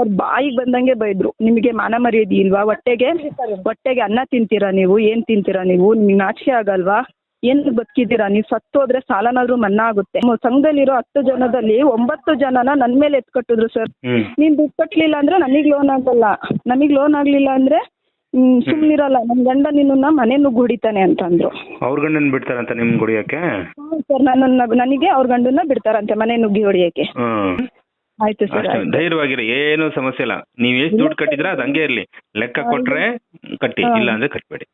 ಅವ್ರು ಬಾಯಿಗೆ ಬಂದಂಗೆ ಬೈದ್ರು. ನಿಮಗೆ ಮಾನ ಮರ್ಯಾದೆ ಇಲ್ವಾ? ಹೊಟ್ಟೆಗೆ? ಹೊಟ್ಟೆಗೆ ಅನ್ನ ತಿಂತೀರಾ ನೀವು? ಏನ್ ತಿಂತೀರಾ ನೀವು? ನಿಮ್ಗೆ ನಾಚಿಕೆ ಆಗಲ್ವಾ? ಏನ್ ಬದುಕಿದ್ದೀರಾ? ನೀವು ಸತ್ತೋದ್ರೆ ಸಾಲನಾದ್ರೂ ಮನ್ನಾ ಆಗುತ್ತೆ. ಸಂಘದಲ್ಲಿರೋ ಹತ್ತು ಜನದಲ್ಲಿ ಒಂಬತ್ತು ಜನನ ನನ್ ಮೇಲೆ ಎತ್ಕಟ್ಟಿದ್ರು ಸರ್ ನೀನ್ ನೀನು ದುಡ್ಡು ಕಟ್ಲಿಲ್ಲ ಅಂದ್ರೆ ನನಗ್ ಲೋನ್ ಆಗಲ್ಲ. ನಮಗೆ ಲೋನ್ ಆಗ್ಲಿಲ್ಲಾ ಅಂದ್ರೆ ಹ್ಮ್ ಸುಮ್ನಿರಲ್ಲ. ನಮ್ ಗಂಡ ನಿನ್ನ ಮನೆ ನುಗ್ಗು ಹೊಡಿತಾನೆ ಅಂತಂದ್ರು. ಅವ್ರ ಗಂಡನ್ ಬಿಡ್ತಾರಂತ ನಿಮ್ ಗುಡಿಯಕ್ಕೆ? ಸರ್ ನನ್ನ ನನಗೆ ಅವ್ರ ಗಂಡನ್ನ ಬಿಡ್ತಾರಂತೆ ಮನೆ ನುಗ್ಗಿ ಹೊಡಿಯಕ್ಕೆ. ಆಯ್ತು ಸರ್ ಅಷ್ಟೇ ಧೈರ್ಯವಾಗಿರಿ ಏನು ಸಮಸ್ಯೆ ಇಲ್ಲ. ನೀವ್ ಎಷ್ಟು ದುಡ್ಡು ಕಟ್ಟಿದ್ರ ಅದು ಹಂಗೆ ಇರ್ಲಿ. ಲೆಕ್ಕ ಕೊಟ್ರೆ ಕಟ್ಟಿ. ಇಲ್ಲ ಅಂದ್ರೆ ಕಟ್ಬೇಡಿ.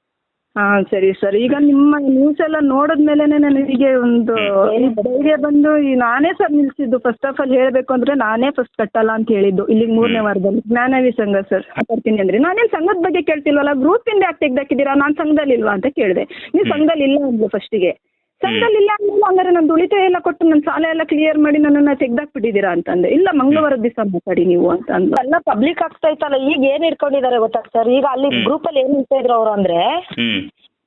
ಹಾ ಸರಿ ಸರ್. ಈಗ ನಿಮ್ಮ ನ್ಯೂಸ್ ಎಲ್ಲ ನೋಡಿದ್ಮೇಲೆ ನನಗೆ ಒಂದು ಧೈರ್ಯ ಬಂದು ಈ ನಾನೇ ಸರ್ ನಿಲ್ಸಿದ್ದು. ಫಸ್ಟ್ ಆಫ್ ಆಲ್ ಹೇಳ್ಬೇಕು ಅಂದ್ರೆ ನಾನೇ ಫಸ್ಟ್ ಕಟ್ಟಲ್ಲ ಅಂತ ಹೇಳಿದ್ದು. ಇಲ್ಲಿ ಮೂರನೇ ವಾರದಲ್ಲಿ. ಜ್ಞಾನವಿ ಸಂಘ ಸರ್ ಬರ್ತೀನಿ ಅಂದ್ರೆ. ನಾನೇನ್ ಸಂಘದ ಬಗ್ಗೆ ಕೇಳ್ತಿಲ್ವಲ್ಲ ಗ್ರೂಪಿಂದ ಯಾಕೆ ತೆಗ್ದಾಕಿದ್ದೀರಾ? ನಾನು ಸಂಘದಲ್ಲಿ ಇಲ್ವಾ ಅಂತ ಕೇಳಿದೆ. ನೀವು ಸಂಘದಲ್ಲಿ ಇಲ್ಲ ಅಂದ್ಲು ಫಸ್ಟಿಗೆ ಸಂಘದಲ್ಲಿ ಇಲ್ಲ ಅಂದ್ಮೇಲೆ ಹಂಗಾರೆ ನಾನು ಉಳಿತಾಯ ಎಲ್ಲ ಕೊಟ್ಟು ನನ್ನ ಸಾಲ ಎಲ್ಲ ಕ್ಲಿಯರ್ ಮಾಡಿ ನನ್ನನ್ನ ತೆಗ್ದಾಕ್ಬಿಟ್ಟಿದ್ದೀರಾ ಅಂತಂದೆ. ಇಲ್ಲ ಮಂಗಳವಾರ ದಿವಸ ಮಾತಾಡಿ ನೀವು ಅಂತ ಅಂದ್ಲು ಎಲ್ಲ ಪಬ್ಲಿಕ್ ಆಗ್ತಾ ಇತ್ತಲ್ಲ ಈಗ ಏನ್ ಇಟ್ಕೊಂಡಿದ್ದಾರೆ ಗೊತ್ತಾ ಸರ್ ಈಗ ಅಲ್ಲಿ ಗ್ರೂಪ್ ಅಲ್ಲಿ ಏನ್ ಹೇಳ್ತಾ ಇದ್ರು ಅವ್ರು ಅಂದ್ರೆ ಹ್ಮ್.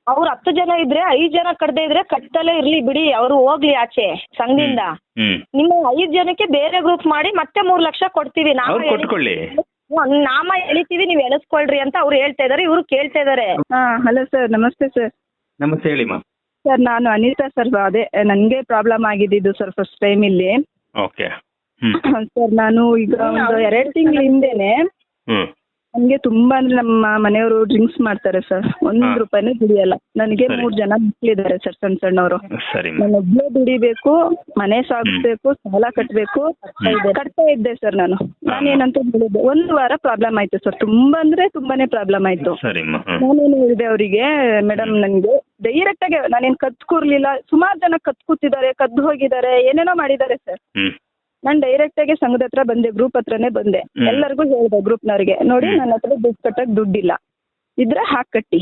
ಅವ್ರು ಹತ್ತು ಜನ ಇದ್ರೆ ಐದ್ ಜನ ಕಡ್ದೆ ಇದ್ರೆ ಕಟ್ಟಲೇ ಇರ್ಲಿ ಬಿಡಿ ಅವ್ರು ಹೋಗ್ಲಿ ಆಚೆ ಸಂಘದಿಂದ. ಹ್ಮ್ ನಿಮ್ಮ ಐದ್ ಜನಕ್ಕೆ ಬೇರೆ ಗ್ರೂಪ್ ಮಾಡಿ ಮತ್ತೆ ಮೂರ್ ಲಕ್ಷ ಕೊಡ್ತೀವಿ ನಾಮ ಅವ್ರು ಎಳಿ- ಕೊಟ್ಕೊಳ್ಳಿ. ಹ್ಮ್, ನಾಮ ಎಳಿತೀವಿ ನೀವ್ ಎಳಿಸ್ಕೊಳ್ರಿ ಅಂತ ಅವ್ರು ಹೇಳ್ತಾ ಇದಾರೆ ಇವ್ರು ಕೇಳ್ತಾ ಇದಾರೆ. ಹಾ ಹಲೋ ಸರ್ ನಮಸ್ತೆ ಸರ್ ನಮಸ್ತೆ ಹೇಳಿಮ್ಮ ಸರ್ ನಾನು ಅನಿತಾ ಸರ್ ಅದೇ ನನಗೆ ಪ್ರಾಬ್ಲಮ್ ಆಗಿದ್ದು ಸರ್ ಫಸ್ಟ್ ಟೈಮ್ ಇಲ್ಲಿ. ಓಕೆ ಸರ್ ನಾನು ಈಗ ಒಂದು ಎರಡು ತಿಂಗಳ ಹಿಂದೆನೆ ಹ್ಮ್. ನನಗೆ ತುಂಬಾ ಅಂದ್ರೆ ನಮ್ಮ ಮನೆಯವರು ಡ್ರಿಂಕ್ಸ್ ಮಾಡ್ತಾರೆ ಸರ್ ಒಂದ್. ರೂಪಾಯಿನೂ ದುಡಿಯಲ್ಲ. ನನಗೆ ಮೂರ್ ಜನ ಮಕ್ಕಳಿದ್ದಾರೆ ಸರ್ ಸಣ್ಣ ಸಣ್ಣವರು. ಸರಿ ನಾನು ಒಬ್ಬಳೇ ದುಡಿಬೇಕು ಮನೆ ಸಾಗಿಸ್ಬೇಕು ಸಾಲ ಕಟ್ಟಬೇಕು ಕಟ್ತಾ ಇದ್ದೆ ಸರ್ ನಾನು. ನಾನೇನಂತ ಹೇಳಿದ್ದೆ ಒಂದು ವಾರ ಪ್ರಾಬ್ಲಮ್ ಆಯ್ತು ಸರ್ ತುಂಬಾ ಅಂದ್ರೆ ತುಂಬಾನೇ ಪ್ರಾಬ್ಲಮ್ ಆಯ್ತು. ನಾನೇನು ಹೇಳಿದೆ ಅವರಿಗೆ ಮೇಡಮ್ ನನಗೆ ಡೈರೆಕ್ಟ್ ಆಗಿ ನಾನೇನ್ ಕತ್ ಕೂರ್ಲಿಲ್ಲ ಸುಮಾರು ಜನ ಕತ್ ಕೂತಿದ್ದಾರೆ ಕದ್ದು ಹೋಗಿದ್ದಾರೆ ಏನೇನೋ ಮಾಡಿದ್ದಾರೆ ಸರ್ ಹ್ಮ್. ನಾನು ಡೈರೆಕ್ಟ್ ಆಗಿ ಸಂಘದ ಹತ್ರ ಬಂದೆ ಗ್ರೂಪ್ ಹತ್ರನೇ ಬಂದೆ. ಹ್ಮ್. ಎಲ್ಲರಿಗೂ ಹೇಳ್ದೆ ಗ್ರೂಪ್ನವ್ರಿಗೆ ನೋಡಿ ಹ್ಮ್. ನನ್ನ ಹತ್ರ ದುಡ್ಡು ಕಟ್ಟಕ್ ದುಡ್ಡಿಲ್ಲ. ಇದ್ರೆ ಹಾಕ್ ಕಟ್ಟಿ.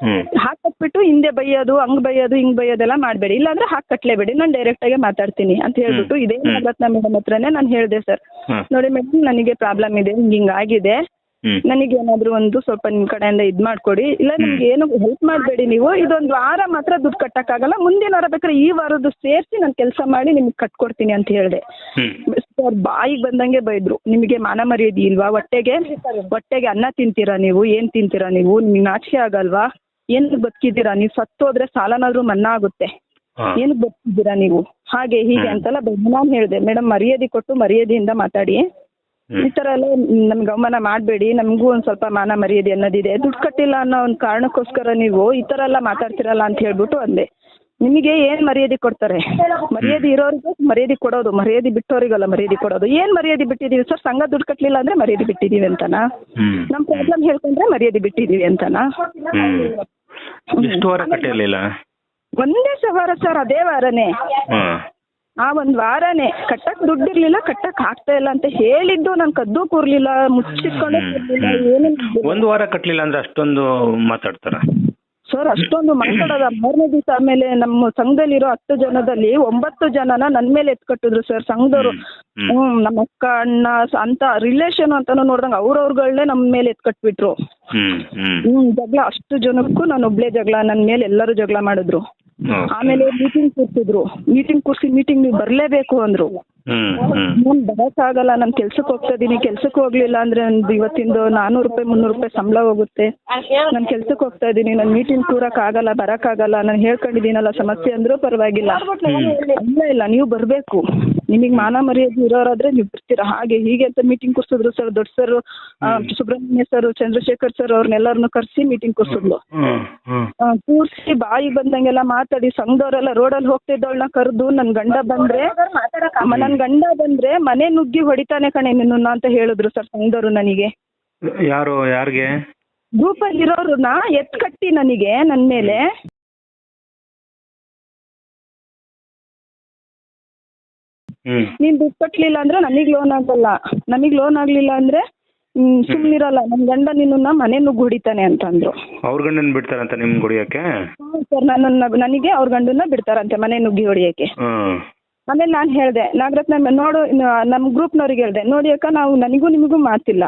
ಹ್ಮ್. ಹಾಕ್ ಕಟ್ಬಿಟ್ಟು ಹಿಂದೆ ಬೈಯೋದು ಹಂಗ್ ಬೈಯೋದು ಹಿಂಗ್ ಬೈಯೋದೆಲ್ಲ ಮಾಡಬೇಡಿ. ಇಲ್ಲಾಂದ್ರೆ ಹಾಕ್ ಕಟ್ಲೇಬೇಡಿ. ನಾನು ಡೈರೆಕ್ಟ್ ಆಗಿ ಮಾತಾಡ್ತೀನಿ ಅಂತ ಹೇಳ್ಬಿಟ್ಟು ಇದೇ ಹ್ಮ್. ಮೇಡಮ್ ಹತ್ರನೇ ನಾನು ಹೇಳ್ದೆ ಸರ್ ಹ್ಮ್ ನೋಡಿ ಮೇಡಮ್ ನನಗೆ ಪ್ರಾಬ್ಲಮ್ ಇದೆ ಹಿಂಗ್ ಹಿಂಗ್ ಆಗಿದೆ. ನನಗೆ ಏನಾದರೂ ಒಂದು ಸ್ವಲ್ಪ ನಿಮ್ಮ ಕಡೆಯಿಂದ ಇದ್ ಮಾಡ್ಕೊಡಿ. ಇಲ್ಲ ನಿಮ್ಗೆ ಏನು ಹೆಲ್ಪ್ ಮಾಡಬೇಡಿ ನೀವು. ಇದೊಂದು ವಾರ ಮಾತ್ರ ದುಡ್ಡು ಕಟ್ಟಕ್ಕಾಗಲ್ಲ. ಮುಂದಿನ ವಾರ ಬೇಕಾದ್ರೆ ಈ ವಾರದ್ದು ಸೇರಿಸಿ ನಾನು ಕೆಲಸ ಮಾಡಿ ನಿಮ್ಗೆ ಕಟ್ಕೊಡ್ತೀನಿ ಅಂತ ಹೇಳಿದೆ. ಸರ್ ಬಾಯಿಗೆ ಬಂದಂಗೆ ಬೈದ್ರು. ನಿಮಗೆ ಮಾನ ಮರ್ಯಾದೆ ಇಲ್ವಾ? ಹೊಟ್ಟೆಗೆ? ಹೊಟ್ಟೆಗೆ ಅನ್ನ ತಿಂತೀರಾ ನೀವು? ಏನ್ ತಿಂತೀರಾ ನೀವು? ನಿಮ್ಗೆ ನಾಚಿಕೆ ಆಗಲ್ವಾ? ಏನ್ ಬದುಕಿದ್ದೀರಾ? ನೀವು ಸತ್ತೋದ್ರೆ ಸಾಲನಾದ್ರೂ ಮನ್ನಾ ಆಗುತ್ತೆ. ಏನ್ ಬದುಕಿದ್ದೀರಾ ನೀವು? ಹಾಗೆ ಹೀಗೆ. ಅಂತೆಲ್ಲ ನಾನು ಹೇಳಿದೆ. ಮೇಡಮ್ ಮರ್ಯಾದೆ ಕೊಟ್ಟು ಮರ್ಯಾದೆಯಿಂದ ಮಾತಾಡಿ. ಈ ತರ ಎಲ್ಲ ನಮ್ಗೆ ಅವಮಾನ ಮಾಡಬೇಡಿ. ನಮಗೂ ಒಂದ್ ಸ್ವಲ್ಪ ಮಾನ ಮರ್ಯಾದೆ ಅನ್ನೋದಿದೆ. ದುಡ್ಡು ಕಟ್ಟಿಲ್ಲ ಅನ್ನೋ ಒಂದ್ ಕಾರಣಕ್ಕೋಸ್ಕರ ನೀವು ಈ ತರ ಎಲ್ಲ ಮಾತಾಡ್ತಿರಲ್ಲ ಅಂತ ಹೇಳ್ಬಿಟ್ಟು ಅಂದೆ. ನಿಮಗೆ ಏನ್ ಮರ್ಯಾದೆ ಕೊಡ್ತಾರೆ? ಮರ್ಯಾದೆ ಇರೋರಿಗೆ ಮರ್ಯಾದೆ ಕೊಡೋದು. ಮರ್ಯಾದೆ ಬಿಟ್ಟೋರಿಗಲ್ಲ ಮರ್ಯಾದೆ ಕೊಡೋದು. ಏನ್ ಮರ್ಯಾದೆ ಬಿಟ್ಟಿದೀವಿ ಸರ್ ಸಂಘ ದುಡ್ಡು ಕಟ್ಟಲಿಲ್ಲ ಅಂದ್ರೆ ಮರ್ಯಾದೆ ಬಿಟ್ಟಿದೀವಿ ಅಂತನಾ? ನಮ್ ಪ್ರಾಬ್ಲಮ್ ಹೇಳ್ಕೊಂಡ್ರೆ ಮರ್ಯಾದೆ ಬಿಟ್ಟಿದೀವಿ ಅಂತನಾ? ವಾರ ಒಂದೇ ಸವಾರ ಸರ್ ಅದೇ ವಾರನೇ. ಆ ಒಂದು ವಾರನೇ. ಕಟ್ಟಕ್ಕೆ ದುಡ್ಡು ಇರಲಿಲ್ಲ ಕಟ್ಟಕ್ಕೆ ಆಗ್ತಾ ಇಲ್ಲ ಅಂತ ಹೇಳಿದ್ದು ನಾನು ಕದ್ದು ಕೂರ್ಲಿಲ್ಲ ಮುಚ್ಚಿಟ್ಕೊಂಡು ಕೂರ್ಲಿಲ್ಲ ಏನು ಒಂದು ವಾರ ಕಟ್ಟಲಿಲ್ಲ ಅಂದ್ರೆ ಅಷ್ಟೊಂದು ಮಾತಾಡ್ತಾರ? ಸರ್ ಅಷ್ಟೊಂದು ಮಾತಾಡೋದ. ಮೂರನೇ ದಿವಸ ಆಮೇಲೆ ನಮ್ಮ ಸಂಘದಲ್ಲಿರೋ ಹತ್ತು ಜನದಲ್ಲಿ ಒಂಬತ್ತು ಜನನ ನನ್ನ ಮೇಲೆ ಎತ್ಕಟ್ಟಿದ್ರು ಸರ್ ಸಂಘದವರು. ಹ್ಮ್. ನಮ್ಮ ಅಕ್ಕ ಅಣ್ಣ ಸ- ಅಂತ ರಿಲೇಷನ್ ಅಂತಾನು ನೋಡ್ದಂಗೆ ಅವ್ರವ್ರಗಳನ್ನೇ ನಮ್ಮ ಮೇಲೆ ಎತ್ಕಟ್ಬಿಟ್ರು. ಹ್ಮ್ ಜಗಳ ಅಷ್ಟು ಜನಕ್ಕೂ ನಾನು ಒಬ್ಳೆ ಜಗಳ ನನ್ನ ಮೇಲೆ ಎಲ್ಲರೂ ಜಗಳ ಮಾಡಿದ್ರು. ಆಮೇಲೆ ಮೀಟಿಂಗ್ ಕೂರ್ಸಿದ್ರು. ಮೀಟಿಂಗ್ ಕೂರ್ಸಿ ಮೀಟಿಂಗ್ ನೀವು ಬರ್ಲೇಬೇಕು ಅಂದ್ರು. ನಾನ್ ಹ್ಮ್. ನಾನು ಬರೋಕ್ಕಾಗಲ್ಲ ನಾನು ಕೆಲ್ಸಕ್ಕೆ ಹೋಗ್ತಾ ಇದೀನಿ ಕೆಲ್ಸಕ್ಕೆ ಹೋಗ್ಲಿಲ್ಲ ಅಂದ್ರೆ ನಂದು ಇವತ್ತಿಂದು ನಾನೂರು ರೂಪಾಯಿ ಮುನ್ನೂರು ರೂಪಾಯಿ ಸಂಬಳ ಹೋಗುತ್ತೆ. ನಾನ್ ಕೆಲ್ಸಕ್ಕೆ ಹೋಗ್ತಾ ಇದೀನಿ ನಾನು ಮೀಟಿಂಗ್ ಬರಕ್ ಆಗಲ್ಲ ನಾನು ಹೇಳ್ಕೊಂಡಿದೀನಲ್ಲ ಸಮಸ್ಯೆ ಅಂದ್ರೂ ಪರವಾಗಿಲ್ಲ. ಇಲ್ಲ ಇಲ್ಲ ನೀವು ಬರ್ಬೇಕು. ನಿಮಗ್ ಮಾನ ಮರ್ಯಾದೆ ಇರೋರಾದ್ರೆ ನೀವು ಬರ್ತೀರಾ. ಹಾಗೆ ಹೀಗೆ ಅಂತ ಮೀಟಿಂಗ್ ಕೂರ್ಸಿದ್ರು ಸರ್ ದೊಡ್ಡ sir Subramanya sir Chandrashekhar sir ಅವ್ರನ್ನೆಲ್ಲರನ್ನು ಕರೆಸಿ ಮೀಟಿಂಗ್ ಕೂರ್ಸಿದ್ಲು ಕೂರಿಸಿ ಬಾಯಿ ಬಂದಂಗೆಲ್ಲ ಮಾತಾಡಿ ಸಂಘದವರೆಲ್ಲ ರೋಡಲ್ಲಿ ಹೋಗ್ತಿದ್ದವಳನ್ನ ಕರೆದು ನನ್ನ ಗಂಡ ಬಂದ್ರೆ ನನ್ ಗಂಡ ಬಂದ್ರೆ ಮನೆ ನುಗ್ಗಿ ಹೊಡಿತಾನೆ ಕಣೆ ನಿನ್ನ ಅಂತ ಹೇಳಿದ್ರು ಸರ್ ಸಂಘದವರು ನನಗೆ. ಯಾರು ಯಾರಿಗೆ? ಗ್ರೂಪಲ್ಲಿ ಇರೋರನ್ನ ಎತ್ ಕಟ್ಟಿ ನನಗೆ ನನ್ ಮೇಲೆ. ನೀನ್ ನೀನು ದುಡ್ಡು ಕಟ್ಲಿಲ್ಲ ಅಂದ್ರೆ ನನಗೆ ಲೋನ್ ಆಗಲ್ಲ. ನಮಗ್ ಲೋನ್ ಆಗ್ಲಿಲ್ಲ ಅಂದ್ರೆ ಸುಮ್ಮನಿರಲ್ಲ ನಮ್ ಗಂಡ ನಿನ್ನ ಮನೆ ನುಗ್ಗಿ ಹೊಡಿತಾನೆ ಅಂತಂದ್ರು. ಅವ್ರ ಗಂಡನ್ ಬಿಡ್ತಾರಂತ ನಿಮ್ ಗುಡಿಯಕ್ಕೆ? ಸರ್ ನನ್ನ ನನಗೆ ಅವ್ರ ಗಂಡನ್ನ ಬಿಡ್ತಾರಂತೆ ಮನೆ ನುಗ್ಗಿ ಹೊಡಿಯಕ್ಕೆ. ಹ್ಮ್ ಆಮೇಲೆ ನಾನು ಹೇಳ್ದೆ ನಾಗರತ್ನ ನೋಡು ನಮ್ ನಮ್ಮ ಗ್ರೂಪ್ನವ್ರಿಗೆ ಹೇಳ್ದೆ ನೋಡಿ ಅಕ್ಕ ನಾವು ನನಗೂ ನಿಮಗೂ ಮಾತಿಲ್ಲ.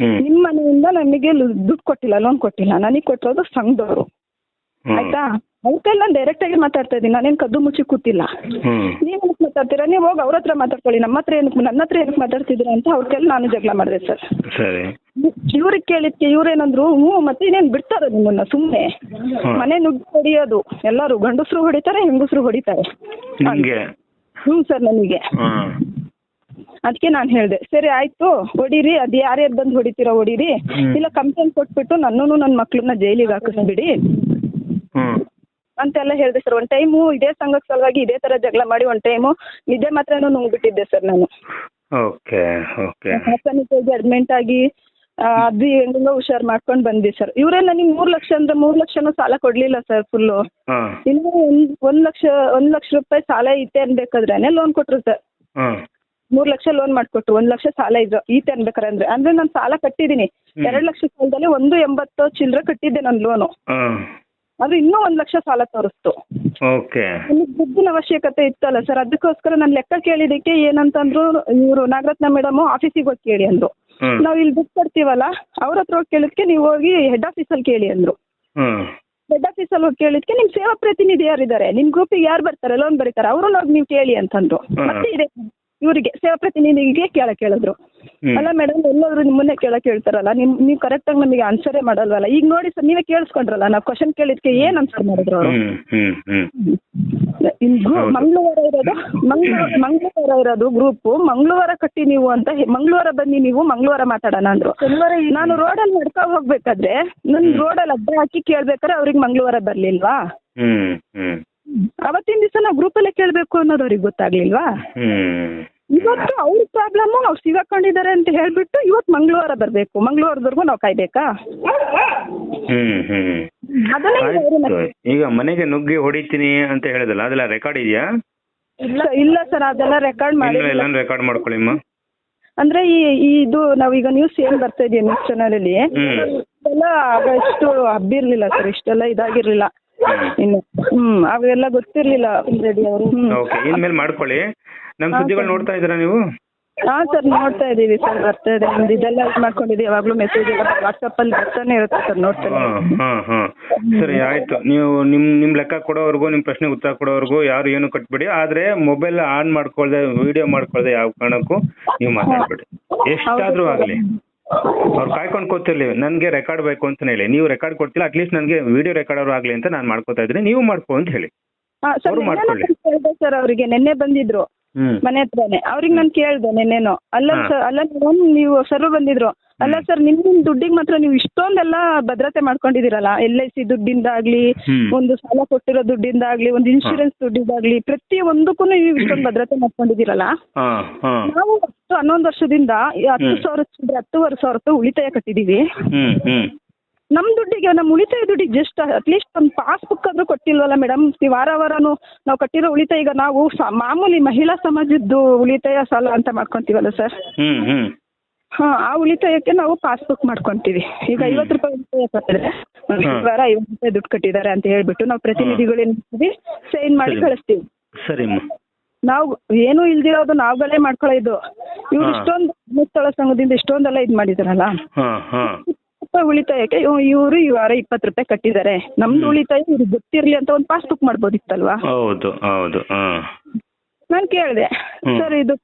ನಿಮ್ ನಿಮ್ಮ ಮನೆಯಿಂದ ನಮಗೆ ದುಡ್ಡು ಕೊಟ್ಟಿಲ್ಲ ಲೋನ್ ಕೊಟ್ಟಿಲ್ಲ. ನನಗೆ ಕೊಟ್ಟಿರೋದು ಸಂಘದವರು. ಹ್ಮ್. ಆಯ್ತಾ? ಅವ್ರ ಕೈಲಿ ನಾನು ಡೈರೆಕ್ಟ್ ಆಗಿ ಮಾತಾಡ್ತಾ ಇದ್ದೀನಿ. ನಾನೇನು ಕದ್ದು ಮುಚ್ಚಿ ಕೂತಿಲ್ಲ. ಹ್ಮ್. ನೀವು ಏನಕ್ಕೆ ಮಾತಾಡ್ತೀರಾ? ನೀವು ಹೋಗಿ ಅವ್ರ ಹತ್ರ ಮಾತಾಡ್ಕೊಳ್ಳಿ. ನಮ್ಮ ಹತ್ರ ಏನಕ್ಕೆ ನನ್ನ ಹತ್ರ ಏನಕ್ಕೆ ಮಾತಾಡ್ತಿದ್ದೀರಾ ಅಂತ ಅವ್ರ ಕೈಲಿ ನಾನು ಜಗಳ ಮಾಡಿದೆ ಸರ್. ಸರಿ. ಇವ್ರಿಗೆ ಕೇಳಿದ್ಕೆ ಇವ್ರೇನಂದ್ರು ಹ್ಞೂ ಮತ್ತೆ ಇನ್ನೇನು ಬಿಡ್ತಾರ ನಿಮ್ಮನ್ನ? ಸುಮ್ಮನೆ ಮನೆ ನುಗ್ಗಿ ಹೊಡಿಯೋದು. ಎಲ್ಲರೂ ಗಂಡಸರು ಹೊಡಿತಾರೆ ಹೆಂಗಸರು ಹೊಡಿತಾರೆ. ನಿಮ್ಗೆ? ಹ್ಞೂ ಸರ್ ನನಗೆ. ಹ್ಮ್. ಅದಕ್ಕೆ ನಾನು ಹೇಳಿದೆ ಸರಿ ಆಯ್ತು. ಹೊಡೀರಿ. ಅದು ಯಾರ್ಯಾರು ಬಂದು ಹೊಡಿತೀರಾ ಹೊಡೀರಿ. ಇಲ್ಲ ಕಂಪ್ಲೇಂಟ್ ಕೊಟ್ಬಿಟ್ಟು ನನ್ನೂ ನನ್ನ ಮಕ್ಳನ್ನ ಜೈಲಿಗೆ ಹಾಕಿಸ್ಬಿಡಿ. ಅಂತೆಲ್ಲ ಹೇಳಿದೆ ಸರ್ ಒಂದು ಟೈಮು ಇದೇ ಸಂಘಕ್ಕೆ ಸಲುವಾಗಿ ಇದೇ ತರ ಜಗಳ ಮಾಡಿ ಒಂದು ಟೈಮು ನಿದ್ದೆ ಮಾತ್ರನೂ ನುಂಗ್ಬಿಟ್ಟಿದ್ದೆ ಸರ್ ನಾನು. ಓಕೆ ಅಡ್ಮಿಂಟ್ ಆಗಿ ಅದು ಹೆಂಗೋ ಹುಷಾರ್ ಮಾಡ್ಕೊಂಡು ಬಂದ್ವಿ ಸರ್ ಇವರೇ ನನಗೆ ಮೂರ್ ಲಕ್ಷ ಅಂದ್ರೆ ಮೂರ್ ಲಕ್ಷನೂ ಸಾಲ ಕೊಡ್ಲಿಲ್ಲ ಸರ್ ಫುಲ್ಲು ಇನ್ನು ಒಂದ್ ಲಕ್ಷ ಒಂದ್ ಲಕ್ಷ ರೂಪಾಯಿ ಸಾಲ ಇತ್ತೆ ಅನ್ಬೇಕಾದ್ರೆ ಲೋನ್ ಕೊಟ್ರು ಸರ್ ಮೂರ್ ಲಕ್ಷ ಲೋನ್ ಮಾಡ್ಕೊಟ್ರು ಒಂದ್ ಲಕ್ಷ ಸಾಲ ಇದ್ರು ಈತೆ ಅನ್ಬೇಕಾರೆ ಅಂದ್ರೆ. ಅಂದ್ರೆ ನಾನು ಸಾಲ ಕಟ್ಟಿದೀನಿ ಎರಡ್ ಎರಡು ಲಕ್ಷ ಸಾಲದಲ್ಲಿ ಒಂದು ಎಂಬತ್ತು ಚಿಲ್ಲರೆ ಕಟ್ಟಿದ್ದೆ ನಾನು ಲೋನು ಅದು ಇನ್ನೂ ಒಂದ್ ಲಕ್ಷ ಸಾಲ ತೋರಿಸ್ತು. ಓಕೆ. ನನಗೆ ದುಡ್ಡಿನ ಅವಶ್ಯಕತೆ ಇತ್ತಲ್ಲ ಸರ್ ಅದಕ್ಕೋಸ್ಕರ ನಾನು ಲೆಕ್ಕ ಕೇಳಿದಕ್ಕೆ ಏನಂತಂದ್ರು ಇವರು ನಾಗರತ್ನ ಮೇಡಮ್ ಆಫೀಸಿಗೆ ಹೋಗಿ ಕೇಳಿ ಅಂದ್ರು. ಹ್ಮ್. ನಾವು ಇಲ್ಲಿ ದುಡ್ಡು ಕೊಡ್ತೀವಲ್ಲ ಅವ್ರ ಹತ್ರ ಹೋಗಿ ಕೇಳಿದ್ಕೆ ನೀವು ಹೋಗಿ ಹೆಡ್ ಆಫೀಸಲ್ಲಿ ಕೇಳಿ ಅಂದ್ರು. ಹ್ಮ್. ಹೆಡ್ ಆಫೀಸಲ್ಲಿ ಹೋಗಿ ಕೇಳಿದ್ಕೆ ನಿಮ್ಮ ಸೇವಾ ಪ್ರತಿನಿಧಿ ಯಾರಿದ್ದಾರೆ ನಿಮ್ಮ ಗ್ರೂಪಿಗೆ ಯಾರು ಬರ್ತಾರೆ ಲೋನ್ ಬರೀತಾರೆ ಅವ್ರನ್ನ ಹೋಗಿ ನೀವು ಕೇಳಿ ಅಂತಂದ್ರು. ಮತ್ತೆ ಇದೆ ಇವರಿಗೆ ಸೇವಾ ಪ್ರತಿನಿಧಿಗೆ ಕೇಳಕ್ ಕೇಳಿದ್ರು. ಅಲ್ಲ ಮೇಡಮ್ ಎಲ್ಲಾದ್ರು ನಿಮ್ಮನ್ನೇ ಕೇಳಕ್ ಹೇಳ್ತಾರಲ್ಲ ನಿಮ್ ನೀವು ಕರೆಕ್ಟಾಗಿ ನಮಗೆ ಆನ್ಸರೇ ಮಾಡಲ್ವಲ್ಲ? ಈಗ ನೋಡಿ ಸರ್ ನೀವೇ ಕೇಳಿಸ್ಕೊಂಡ್ರಲ್ಲ ನಾವು ಕ್ವಶನ್ ಕೇಳಿದ್ಕೆ ಏನ್ ಆನ್ಸರ್ ಮಾಡಿದ್ರು ಅವರು. ಮಂಗಳವಾರ ಇರೋದು ಮಂಗಳವಾರ ಮಂಗಳವಾರ ಇರೋದು ಗ್ರೂಪ್ ಮಂಗಳವಾರ ಕಟ್ಟಿ ನೀವು ಅಂತ ಮಂಗಳವಾರ ಬನ್ನಿ ನೀವು ಮಂಗಳವಾರ ಮಾತಾಡೋಣ ಅಂದ್ರು. ಶನಿವಾರ ನಾನು ರೋಡ್ ಅಲ್ಲಿ ನಡ್ಕೊ ಹೋಗ್ಬೇಕಾದ್ರೆ ನನ್ನ ರೋಡಲ್ಲಿ ಅಡ್ಡ ಹಾಕಿ ಕೇಳ್ಬೇಕಾದ್ರೆ ಅವ್ರಿಗೆ ಮಂಗಳವಾರ ಬರ್ಲಿಲ್ವಾ? ಅವತ್ತಿನ ದಿವಸ ನಾವು ಗ್ರೂಪಲ್ಲೇ ಕೇಳಬೇಕು ಅನ್ನೋದು ಅವ್ರಿಗೆ ಗೊತ್ತಾಗ್ಲಿಲ್ವಾ ಇವತ್ತು ಅವ್ರ ಪ್ರಾಬ್ಲಮ್ ಅವ್ರು ಸಿಗಾಕೊಂಡಿದ್ದಾರೆ ಅಂತ ಹೇಳ್ಬಿಟ್ಟು ಇವತ್ತು ಮಂಗಳವಾರ ಬರಬೇಕು. ಮಂಗಳವಾರದವರೆಗೂ ನಾವು ಕಾಯ್ಬೇಕಾ? ಈಗ ಮನೆಗೆ ನುಗ್ಗಿ ಹೊಡಿತೀನಿ ಅಂತ ಹೇಳಿದಲ್ಲ ಅದೆಲ್ಲ ರೆಕಾರ್ಡ್ ಇದೆಯಾ? ಇಲ್ಲ ಇಲ್ಲ ಸರ್ ಅದೆಲ್ಲ ರೆಕಾರ್ಡ್ ಮಾಡಿ ರೆಕಾರ್ಡ್ ಮಾಡ್ಕೊಳ್ಳಿಮ್ಮ ಅಂದ್ರೆ ಈ ಇದು ನಾವೀಗ ನ್ಯೂಸ್ ಏನ್ ಬರ್ತಾ ಇದೆಯಾ ನ್ಯೂಸ್ ಚಾನಲ್ ಅಲ್ಲಿ ಎಲ್ಲ ಹಬ್ಬಿರ್ಲಿಲ್ಲ ಸರ್ ಇಷ್ಟೆಲ್ಲ ಇದಾಗಿರ್ಲಿಲ್ಲ. ಇನ್ನು ಹ್ಮ್ ಅವೆಲ್ಲ ಗೊತ್ತಿರ್ಲಿಲ್ಲ. ರೆಡಿ ಅವರು. ಹ್ಮ್. ಓಕೆ ಇನ್ಮೇಲೆ ಮಾಡ್ಕೊಳ್ಳಿ. ನಮ್ಮ ಸುದ್ದಿಗಳು ನೋಡ್ತಾ ಇದ್ದೀರಾ ನೀವು? ಹಾ ಸರ್ ನೋಡ್ತಾ ಇದೀವಿ ಸರ್ ಬರ್ತಾ ಇದೆ. ನಮ್ದು ಇದೆಲ್ಲ ಇದು ಮಾಡ್ಕೊಂಡಿದ್ದೀವಿ. ಯಾವಾಗ್ಲೂ ಮೆಸೇಜ್ ಎಲ್ಲ ವಾಟ್ಸಪ್ ಅಲ್ಲಿ ಬರ್ತಾನೆ ಇರುತ್ತೆ ಸರ್ ನೋಡ್ತಾ ಹಾ ಹಾ ಹಾ. ಸರಿ ಆಯ್ತು. ನೀವು ನಿಮ್ ನಿಮ್ ಲೆಕ್ಕ ಕೊಡೋವರೆಗೂ ನಿಮ್ ಪ್ರಶ್ನೆಗೆ ಉತ್ತರ ಕೊಡೋವರೆಗೂ ಯಾರು ಏನು ಕಟ್ಬಿಡಿ. ಆದ್ರೆ ಮೊಬೈಲ್ ಆನ್ ಮಾಡ್ಕೊಳ್ದೆ ವಿಡಿಯೋ ಮಾಡ್ಕೊಳ್ದೆ ಯಾವ ಕಾರಣಕ್ಕೂ ನೀವು ಮಾತಾಡ್ಬೇಡಿ. ಎಷ್ಟಾದ್ರೂ ಆಗ್ಲಿ. ಅವ್ರು ಕಾಯ್ಕೊಂಡು ಕೂತಿರ್ಲಿ ನನ್ಗೆ ರೆಕಾರ್ಡ್ ಬೇಕು ಅಂತ ಹೇಳಿ. ನೀವು ರೆಕಾರ್ಡ್ ಕೊಡ್ತಿಲ್ಲ ಅಟ್ಲೀಸ್ಟ್ ನನಗೆ ವಿಡಿಯೋ ರೆಕಾರ್ಡ್ ಅವ್ರು ಆಗ್ಲಿ ಅಂತ ನಾನು ಮಾಡ್ಕೊತಾ ಇದ್ದೀನಿ. ನೀವು ಮಾಡ್ಕೊ ಅಂತ ಹೇಳಿ. ಸರ್ ಅವ್ರು ಮಾಡ್ಕೊಳ್ಳಿ. ಸರ್ ಅವರಿಗೆ ನಿನ್ನೆ ಬಂದಿದ್ರು ಮನೆ ಹತ್ರನೇ. ಅವ್ರಿಗೆ ನಾನು ಕೇಳ್ದೆ ನಿನ್ನೆನೋ. ಅಲ್ಲ ಅಲ್ಲ ನೀವು ಸರ್ ಬಂದಿದ್ರು. ಅಲ್ಲ ಸರ್ ನಿಮ್ ನಿಮ್ ದುಡ್ಡಿಗೆ ಮಾತ್ರ ನೀವು ಇಷ್ಟೊಂದೆಲ್ಲ ಭದ್ರತೆ ಮಾಡ್ಕೊಂಡಿದ್ದೀರಲ್ಲ ಎಲ್ ಐ ಸಿ ದುಡ್ಡಿಂದಾಗ್ಲಿ ಹ್ಮ್. ಒಂದು ಸಾಲ ಕೊಟ್ಟಿರೋ ದುಡ್ಡಿಂದಾಗ್ಲಿ ಒಂದು ಇನ್ಶೂರೆನ್ಸ್ ದುಡ್ಡಿಂದಾಗ್ಲಿ ಪ್ರತಿ ಒಂದಕ್ಕೂ ನೀವು ಇಷ್ಟೊಂದು ಭದ್ರತೆ ಮಾಡ್ಕೊಂಡಿದ್ದೀರಲ್ಲ? ನಾವು ಅಷ್ಟು ಹನ್ನೊಂದು ವರ್ಷದಿಂದ ಹತ್ತು. ಸಾವಿರ ಹತ್ತುವರೆ ಸಾವಿರ ರೂಪಾಯಿ ಉಳಿತಾಯ ಕಟ್ಟಿದೀವಿ ನಮ್ ದುಡ್ಡಿಗೆ ನಮ್ ಉಳಿತಾಯ ದುಡ್ಡಿಗೆ ಜಸ್ಟ್ ಅಟ್ಲೀಸ್ಟ್ ಒಂದು ಪಾಸ್ಬುಕ್ ಆದ್ರೂ ಕೊಟ್ಟಿಲ್ವಲ್ಲ ಮೇಡಮ್ ವಾರ ವಾರನು ನಾವು ಕಟ್ಟಿರೋ ಉಳಿತಾಯ ಈಗ ನಾವು ಮಾಮೂಲಿ ಮಹಿಳಾ ಸಮಾಜದ್ದು ಉಳಿತಾಯ ಸಾಲ ಅಂತ ಮಾಡ್ಕೊಂತೀವಲ್ಲ ಸರ್? ಹ್ಮ್ ಹ್ಮ್. ಹಾಂ ಆ ಉಳಿತಾಯಕ್ಕೆ ನಾವು ಪಾಸ್ಬುಕ್ ಮಾಡ್ಕೊಂತೀವಿ ಈಗ. ಐವತ್ತು ರೂಪಾಯಿ ಉಳಿತಾಯ ಕಟ್ಟಿದ್ರೆ ಒಂದು ಹಾ. ವಾರ ಐವತ್ತು ರೂಪಾಯಿ ದುಡ್ಡು ಕಟ್ಟಿದ್ದಾರೆ ಅಂತ ಹೇಳ್ಬಿಟ್ಟು ನಾವು ಪ್ರತಿನಿಧಿಗಳು ಏನ್ ಮಾಡ್ತೀವಿ ಸೈನ್ ಮಾಡಿ ಸರಿ. ಕಳಿಸ್ತೀವಿ ಸರಿಮ್ಮ ನಾವು ಏನು ಇಲ್ದಿರೋದು ನಾವುಗಳೇ ಮಾಡ್ಕೊಳ್ಳೋದು ಇವ್ರು ಹಾ. ಇಷ್ಟೊಂದು ಧರ್ಮಸ್ಥಳ ಸಂಘದಿಂದ ಇಷ್ಟೊಂದೆಲ್ಲ ಇದ್ ಮಾಡಿದಾರಲ್ಲ ಹಾ ಹಾ ರೂಪಾಯಿ ಉಳಿತಾಯಕ್ಕೆ ಇವರು ಈ ವಾರ ಇಪ್ಪತ್ತು ರೂಪಾಯಿ ಕಟ್ಟಿದ್ದಾರೆ ನಮ್ದು ಹ್ಮ್. ಉಳಿತಾಯ ಇವ್ರಿಗೆ ಗೊತ್ತಿರ್ಲಿ ಅಂತ ಒಂದು ಪಾಸ್ಬುಕ್ ಮಾಡ್ಬೋದಿತ್ತಲ್ವಾ ಹೌದು ಹೌದು ಹಾ ನಾನು ಕೇಳಿದೆ ಹ್ಮ್. ಸರ್ ಇದು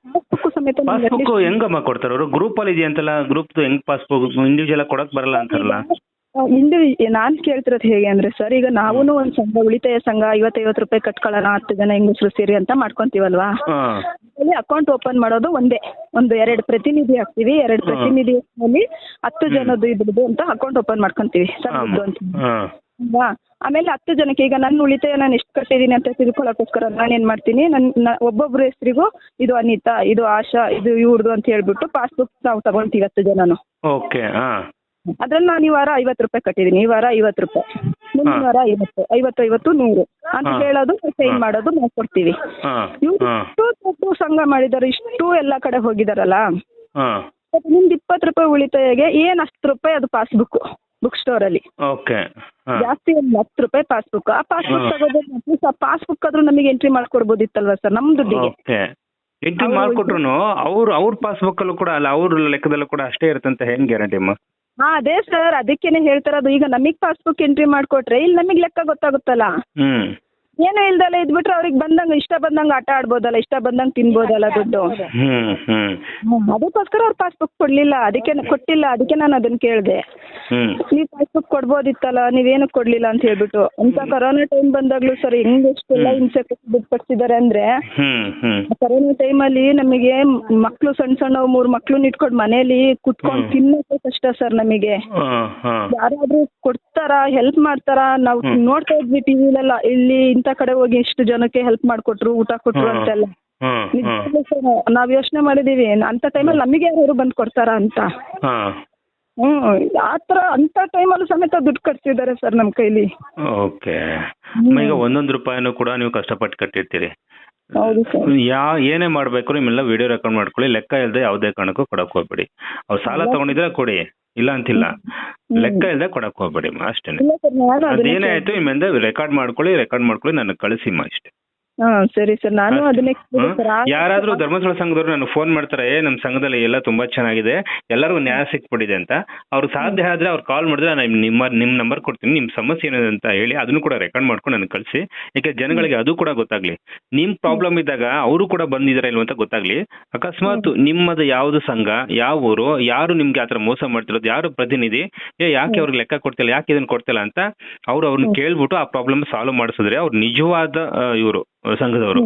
ಸಮೇತ ಪಾಸ್ಬುಕ್ ಹೆಂಗಮ್ಮ ಕೊಡ್ತಾರೆ ಅವರು? ಗ್ರೂಪ್ ಅಲ್ಲಿ ಇದೆಯಂತಲ್ಲ ಗ್ರೂಪ್ ಹೆಂಗ್ ಪಾಸ್ಬುಕ್ ಇಂಡಿವಿಜುವಲ್ ಕೊಡಕ್ ಬರಲ್ಲ ಅಂತಾರಲ್ಲ? ಇಂದು ನಾನ್ ಕೇಳ್ತಿರೋದು ಹೇಗೆ ಅಂದ್ರೆ ಸರ್ ಈಗ ನಾವೂನು ಒಂದ್ ಸಂಘ ಉಳಿತಾಯ ಸಂಘ ಐವತ್ತೈವತ್ತು ರೂಪಾಯಿ ಕಟ್ಕೊಳ್ಳೋಣ ಹತ್ತು ಜನ ಹೆಂಗಸರು ಸೇರಿ ಅಂತ ಮಾಡ್ಕೊಂತೀವಲ್ವಾ? ಅಕೌಂಟ್ ಓಪನ್ ಮಾಡೋದು ಒಂದೇ. ಒಂದು ಎರಡು ಪ್ರತಿನಿಧಿ ಹಾಕ್ತಿವಿ. ಎರಡು ಪ್ರತಿನಿಧಿ ಹತ್ತು. ಜನದ್ದು ಇದ್ರದ್ದು ಅಂತ ಅಕೌಂಟ್ ಓಪನ್ ಮಾಡ್ಕೊಂತೀವಿ. ಸರ್ ಅಂತ. ಆಮೇಲೆ ಹತ್ತು ಜನಕ್ಕೆ ಈಗ ನನ್ನ ಉಳಿತಾಯ ನಾನು ಎಷ್ಟು ಕಟ್ಟಿದ್ದೀನಿ ಅಂತ ತಿಳ್ಕೊಳ್ಳೋಕ್ಕೋಸ್ಕರ ನಾನು ಏನು ಮಾಡ್ತೀನಿ ನನ್ನ ಒಬ್ಬೊಬ್ಬರ ಹೆಸರಿಗೂ ಇದು ಅನಿತಾ ಇದು ಆಶಾ ಇದು ಇವ್ರದ್ದು ಅಂತ ಹೇಳ್ಬಿಟ್ಟು ಪಾಸ್ಬುಕ್ ನಾವು ತಗೊಂತೀವಿ ಹತ್ತು ಜನನು. ಓಕೆ ಅದ್ರಲ್ಲಿ ನಾನು ಈ ವಾರ ಐವತ್ತು ರೂಪಾಯಿ ಕಟ್ಟಿದ್ದೀನಿ ಈ ವಾರ ಐವತ್ತು ರೂಪಾಯಿ. ಮುಂದಿನ. ವಾರ ಐವತ್ತು. ಐವತ್ತು ಐವತ್ತು ನೂರು. ಅಂತ ಹೇಳೋದು ಸೈನ್. ಮಾಡೋದು ನಾವು ಕೊಡ್ತೀವಿ. ಇಷ್ಟು ಸಂಘ ಮಾಡಿದಾರೆ ಇಷ್ಟು ಎಲ್ಲ ಕಡೆ ಹೋಗಿದಾರಲ್ಲ. ನಿಮ್ದು ಇಪ್ಪತ್ತು ರೂಪಾಯಿ ಉಳಿತಾಯಗೆ ಏನ್ ಅಷ್ಟು ರೂಪಾಯಿ ಅದು ಪಾಸ್ಬುಕ್ ಬುಕ್ ಸ್ಟೋರಲ್ಲಿ ಓಕೆ ಜಾಸ್ತಿ ಒಂದು ಹತ್ತು ರೂಪಾಯಿ ಪಾಸ್ಬುಕ್ ಆ ಪಾಸ್ಬುಕ್ ಆ ಪಾಸ್ಬುಕ್ ಆದ್ರೂ ನಮಗೆ ಎಂಟ್ರಿ ಮಾಡ್ಕೊಡ್ಬೋದಿತ್ತಲ್ವಾ ಸರ್ ನಮ್ ದುಡ್ಡಿಗೆ? ಎಂಟ್ರಿ ಮಾಡ್ಕೊಟ್ರು ಅವ್ರ ಅವ್ರ ಪಾಸ್ಬುಕ್ ಅಲ್ಲೂ ಕೂಡ ಅಲ್ಲ ಅವ್ರ ಲೆಕ್ಕದಲ್ಲೂ ಕೂಡ ಅಷ್ಟೇ ಇರುತ್ತಂತ ಏನ್ ಗ್ಯಾರಂಟಿ ಅಮ್ಮ? ಹಾ ಅದೇ ಸರ್ ಅದಕ್ಕೇನೆ ಹೇಳ್ತಾರದು ಈಗ ನಮಗ್ ಪಾಸ್ಬುಕ್ ಎಂಟ್ರಿ ಮಾಡ್ಕೊಟ್ರೆ ಇಲ್ಲಿ ನಮಗ್ ಲೆಕ್ಕ ಗೊತ್ತಾಗುತ್ತಲ್ಲ? ಹ್ಮ್. ಏನು ಇಲ್ದಲ್ಲ ಇದ್ಬಿಟ್ರೆ ಅವ್ರಿಗೆ ಬಂದಂಗ ಇಷ್ಟ ಬಂದಂಗ ಆಟ ಆಡ್ಬೋದಲ್ಲ ಇಷ್ಟ ಬಂದಂಗ ತಿನ್ಬೋದಲ್ಲ ದುಡ್ಡು. ಹ್ಮ್ ಹ್ಮ್. ಅದಕ್ಕೋಸ್ಕರ ಅವ್ರು ಪಾಸ್ಬುಕ್ ಕೊಡ್ಲಿಲ್ಲ ಅದಕ್ಕೆ ಕೊಟ್ಟಿಲ್ಲ ಅದಕ್ಕೆ ನಾನು ಅದನ್ನ ಕೇಳ್ದೆ. ಹ್ಮ್. ನೀವು ಪಾಸ್ಬುಕ್ ಕೊಡ್ಬೋದಿತ್ತಲ್ಲ ನೀವೇನು ಕೊಡ್ಲಿಲ್ಲ ಅಂತ ಹೇಳ್ಬಿಟ್ಟು. ಅಂತ ಕೊರೋನಾ ಟೈಮ್ ಬಂದಾಗ್ಲೂ ಸರ್ ಹೆಂಗ್ ಎಷ್ಟೆಲ್ಲ ಹಿಂಸೆ ದುಡ್ಡು ಕಟ್ಸಿದ್ದಾರೆ ಅಂದ್ರೆ ಹ್ಮ್ ಹ್ಮ್. ಕೊರೋನಾ ಟೈಮಲ್ಲಿ ನಮಗೆ ಮಕ್ಳು ಸಣ್ಣ ಸಣ್ಣ ಮೂರು ಮಕ್ಳು ಇಟ್ಕೊಂಡು ಮನೇಲಿ ಕುತ್ಕೊಂಡು ತಿನ್ನೋಕೆ ಕಷ್ಟ ಸರ್ ನಮಗೆ. ಆ, ಹಾ. ಯಾರಾದ್ರೂ ಕೊಡ್ತಾರಾ ಹೆಲ್ಪ್ ಮಾಡ್ತಾರಾ ನಾವು ನೋಡ್ತಾ ಇದ್ವಿ ಟಿವಿಲೆಲ್ಲ ಇಲ್ಲಿ ಇಂಥ ಕಡೆ ಹೋಗಿ ಇಷ್ಟು ಜನಕ್ಕೆ ಹೆಲ್ಪ್ ಮಾಡ್ಕೊಟ್ರು ಊಟ ಕೊಟ್ರು ಅಂತ ಅಂತೆಲ್ಲ. ನಿಜವಾಗ್ಲೂ ಸರ್ ನಾವ್ ಯೋಚನೆ ಮಾಡಿದೀವಿ. ಅಂತ ಟೈಮಲ್ಲಿ ನಮಗೆ ಯಾರು ಬಂದ್ ಕೊಡ್ತಾರ ಅಂತ. ಹ್ಮ್ ಆ ಥರ ಅಂತ ಟೈಮಲ್ಲೂ ಸಮೇತ ದುಡ್ಡು ಕಟ್ತಿದ್ದಾರೆ ಸರ್ ನಮ್ ಕೈಲಿ. ಓಕೆ. ಈಗ ಒಂದೊಂದು ರೂಪಾಯಿನೂ ಕೂಡ ನೀವು ಕಷ್ಟಪಟ್ಟು ಕಟ್ಟಿರ್ತೀರಿ. ಹೌದು ಸರ್. ಯಾ ಏನೇ ಮಾಡ್ಬೇಕು ನಿಮ್ಮೆಲ್ಲ ವಿಡಿಯೋ ರೆಕಾರ್ಡ್ ಮಾಡ್ಕೊಳ್ಳಿ. ಲೆಕ್ಕ ಇಲ್ಲದೆ ಯಾವುದೇ ಕಾರಣಕ್ಕೂ ಕೊಡಕ್ ಹೋಗ್ಬೇಡಿ. ಅವ್ರು ಸಾಲ ತಗೊಂಡಿದ್ರೆ ಕೊಡಿ. ಇಲ್ಲ ಅಂತಿಲ್ಲ. ಲೆಕ್ಕ ಇಲ್ಲದೆ ಕೊಡಕ್ ಹೋಗ್ಬೇಡಿ ಅಷ್ಟೇನೆ. ಅದೇನೇ ಆಯ್ತು ನಿಮ್ಮಿಂದ ರೆಕಾರ್ಡ್ ಮಾಡ್ಕೊಳ್ಳಿ ರೆಕಾರ್ಡ್ ಮಾಡ್ಕೊಳ್ಳಿ ನನಗೆ ಕಳಿಸಿಮ್ಮ ಅಷ್ಟೇ ಹಾ ಸರಿ ಸರ್. ನಾನು ಅದನ್ನೇ ಕೇಳಿದೆ ಆ- ಯಾರಾದ್ರೂ ಧರ್ಮಸ್ಥಳ ಸಂಘದವ್ರು ನನಗೆ ಫೋನ್ ಮಾಡ್ತಾರೆ "ಏ, ನಮ್ಮ ಸಂಘದಲ್ಲಿ ಎಲ್ಲ ತುಂಬಾ ಚೆನ್ನಾಗಿದೆ ಎಲ್ಲರಿಗೂ ನ್ಯಾಯ ಸಿಕ್ಬಿಟ್ಟಿದೆ ಅಂತ. ಅವ್ರು ಸಾಧ್ಯ ಆದ್ರೆ ಅವ್ರು ಕಾಲ್ ಮಾಡಿದ್ರೆ ನಾನು ನಿಮ್ಮ ನಿಮ್ ನಂಬರ್ ಕೊಡ್ತೀನಿ ನಿಮ್ ಸಮಸ್ಯೆ ಏನಿದೆ ಅಂತ ಹೇಳಿ ಅದನ್ನು ಕೂಡ ರೆಕಾರ್ಡ್ ಮಾಡ್ಕೊಂಡು ನನಗೆ ಕಳಿಸಿ. ಯಾಕೆ ಜನಗಳಿಗೆ ಅದು ಕೂಡ ಗೊತ್ತಾಗ್ಲಿ. ನಿಮ್ ಪ್ರಾಬ್ಲಮ್ ಇದ್ದಾಗ ಅವರು ಕೂಡ ಬಂದಿದ್ದಾರೆ ಇಲ್ವಂತ ಗೊತ್ತಾಗ್ಲಿ. ಅಕಸ್ಮಾತ್ ನಿಮ್ಮದು ಯಾವ್ದು ಸಂಘ ಯಾವ ಊರು ಯಾರು ನಿಮ್ಗೆ ಆತರ ಮೋಸ ಮಾಡ್ತಿರೋದು ಯಾರು ಪ್ರತಿನಿಧಿ ಏ ಯಾಕೆ ಅವ್ರಿಗೆ ಲೆಕ್ಕ ಕೊಡ್ತಿಲ್ಲ ಯಾಕೆ ಇದನ್ನ ಕೊಡ್ತಿಲ್ಲ ಅಂತ ಅವ್ರು ಅವ್ರನ್ನ ಕೇಳ್ಬಿಟ್ಟು ಆ ಪ್ರಾಬ್ಲಮ್ ಸಾಲ್ವ್ ಮಾಡಿಸಿದ್ರೆ ಅವ್ರು ನಿಜವಾದ ಇವರು. ಸಂಘದವರು.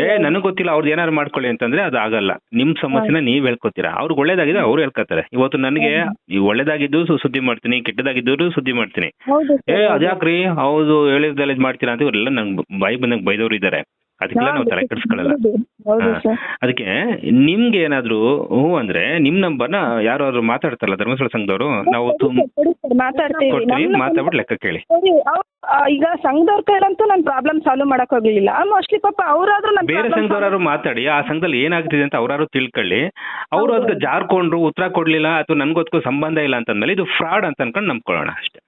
ಏ ನನಗ್ ಗೊತ್ತಿಲ್ಲ ಅವ್ರದ್ದು ಏನಾರು ಮಾಡ್ಕೊಳ್ಳಿ ಅಂತಂದ್ರೆ ಅದು ಆಗಲ್ಲ. ನಿಮ್ ಸಮಸ್ಯೆನ ನೀವ್ ಹೇಳ್ಕೊತೀರಾ. ಅವ್ರಿಗೆ ಒಳ್ಳೇದಾಗಿದ್ರೆ ಅವ್ರು ಹೇಳ್ಕೊತಾರೆ. ಇವತ್ತು ನನಗೆ ಈ ಒಳ್ಳೇದಾಗಿದ್ದು ಸುದ್ದಿ ಮಾಡ್ತೀನಿ ಕೆಟ್ಟದಾಗಿದ್ದು ಸುದ್ದಿ ಮಾಡ್ತೀನಿ. ಏ ಅದ್ಯಾಕ್ರಿ? ಹೌದು. ಹೇಳಿದ್ದೆಲ್ಲ ಇದ್ ಮಾಡ್ತೀರಾ ಅಂತ ಇವರೆಲ್ಲ ನಂಗೆ ಬಾಯಿ ಬಂದಂಗ್ ಬೈದವ್ರು ಇದ್ದಾರೆ ಅದಕ್ಕೆಲ್ಲ ನಾವು ತಲೆ ಕೆಡಿಸ್ಕೊಳ್ಳಲ್ಲ. ಅದಕ್ಕೆ ನಿಮ್ಗೆ ಏನಾದ್ರು ಹೂ ಅಂದ್ರೆ ನಿಮ್ ನಂಬರ್ನ ಯಾರು ಮಾತಾಡ್ತಾರಲ್ಲ ಧರ್ಮಸ್ಥಳ ಸಂಘದವರು ನಾವು ಮಾತಾಡ್ತೀವಿ. ಕೊಡ್ತೀವಿ ಮಾತಾಡ್ಬಿಟ್ಟು ಲೆಕ್ಕ ಕೇಳಿ. ಈಗ ಸಂಘದವ್ರ ಕೈಲಂತೂ ನಾನು ಪ್ರಾಬ್ಲಮ್ ಸಾಲ್ವ್ ಮಾಡಕ್ ಹೋಗ್ಲಿಲ್ಲ. ಮೋಸ್ಟ್ಲಿ ಪಾಪ ಅವರಾದ್ರೂ ಬೇರೆ ಸಂಘದವರಾದ್ರು ಮಾತಾಡಿ ಆ ಸಂಘದಲ್ಲಿ ಏನಾಗ್ತಿದೆ ಅಂತ ಅವರಾದ್ರು ತಿಳ್ಕೊಳ್ಳಿ. ಅವ್ರು ಅದಕ್ಕೆ ಜಾರ್ಕೊಂಡ್ರು ಉತ್ತರ ಕೊಡ್ಲಿಲ್ಲ ಅಥವಾ ನನ್ಗೊತ್ಕೋ ಸಂಬಂಧ ಇಲ್ಲ ಅಂತಂದ್ಮೇಲೆ ಇದು ಫ್ರಾಡ್ ಅಂತ ಅನ್ಕೊಂಡು ನಂಬ್ಕೊಳ್ಳೋಣ ಅಷ್ಟೇ.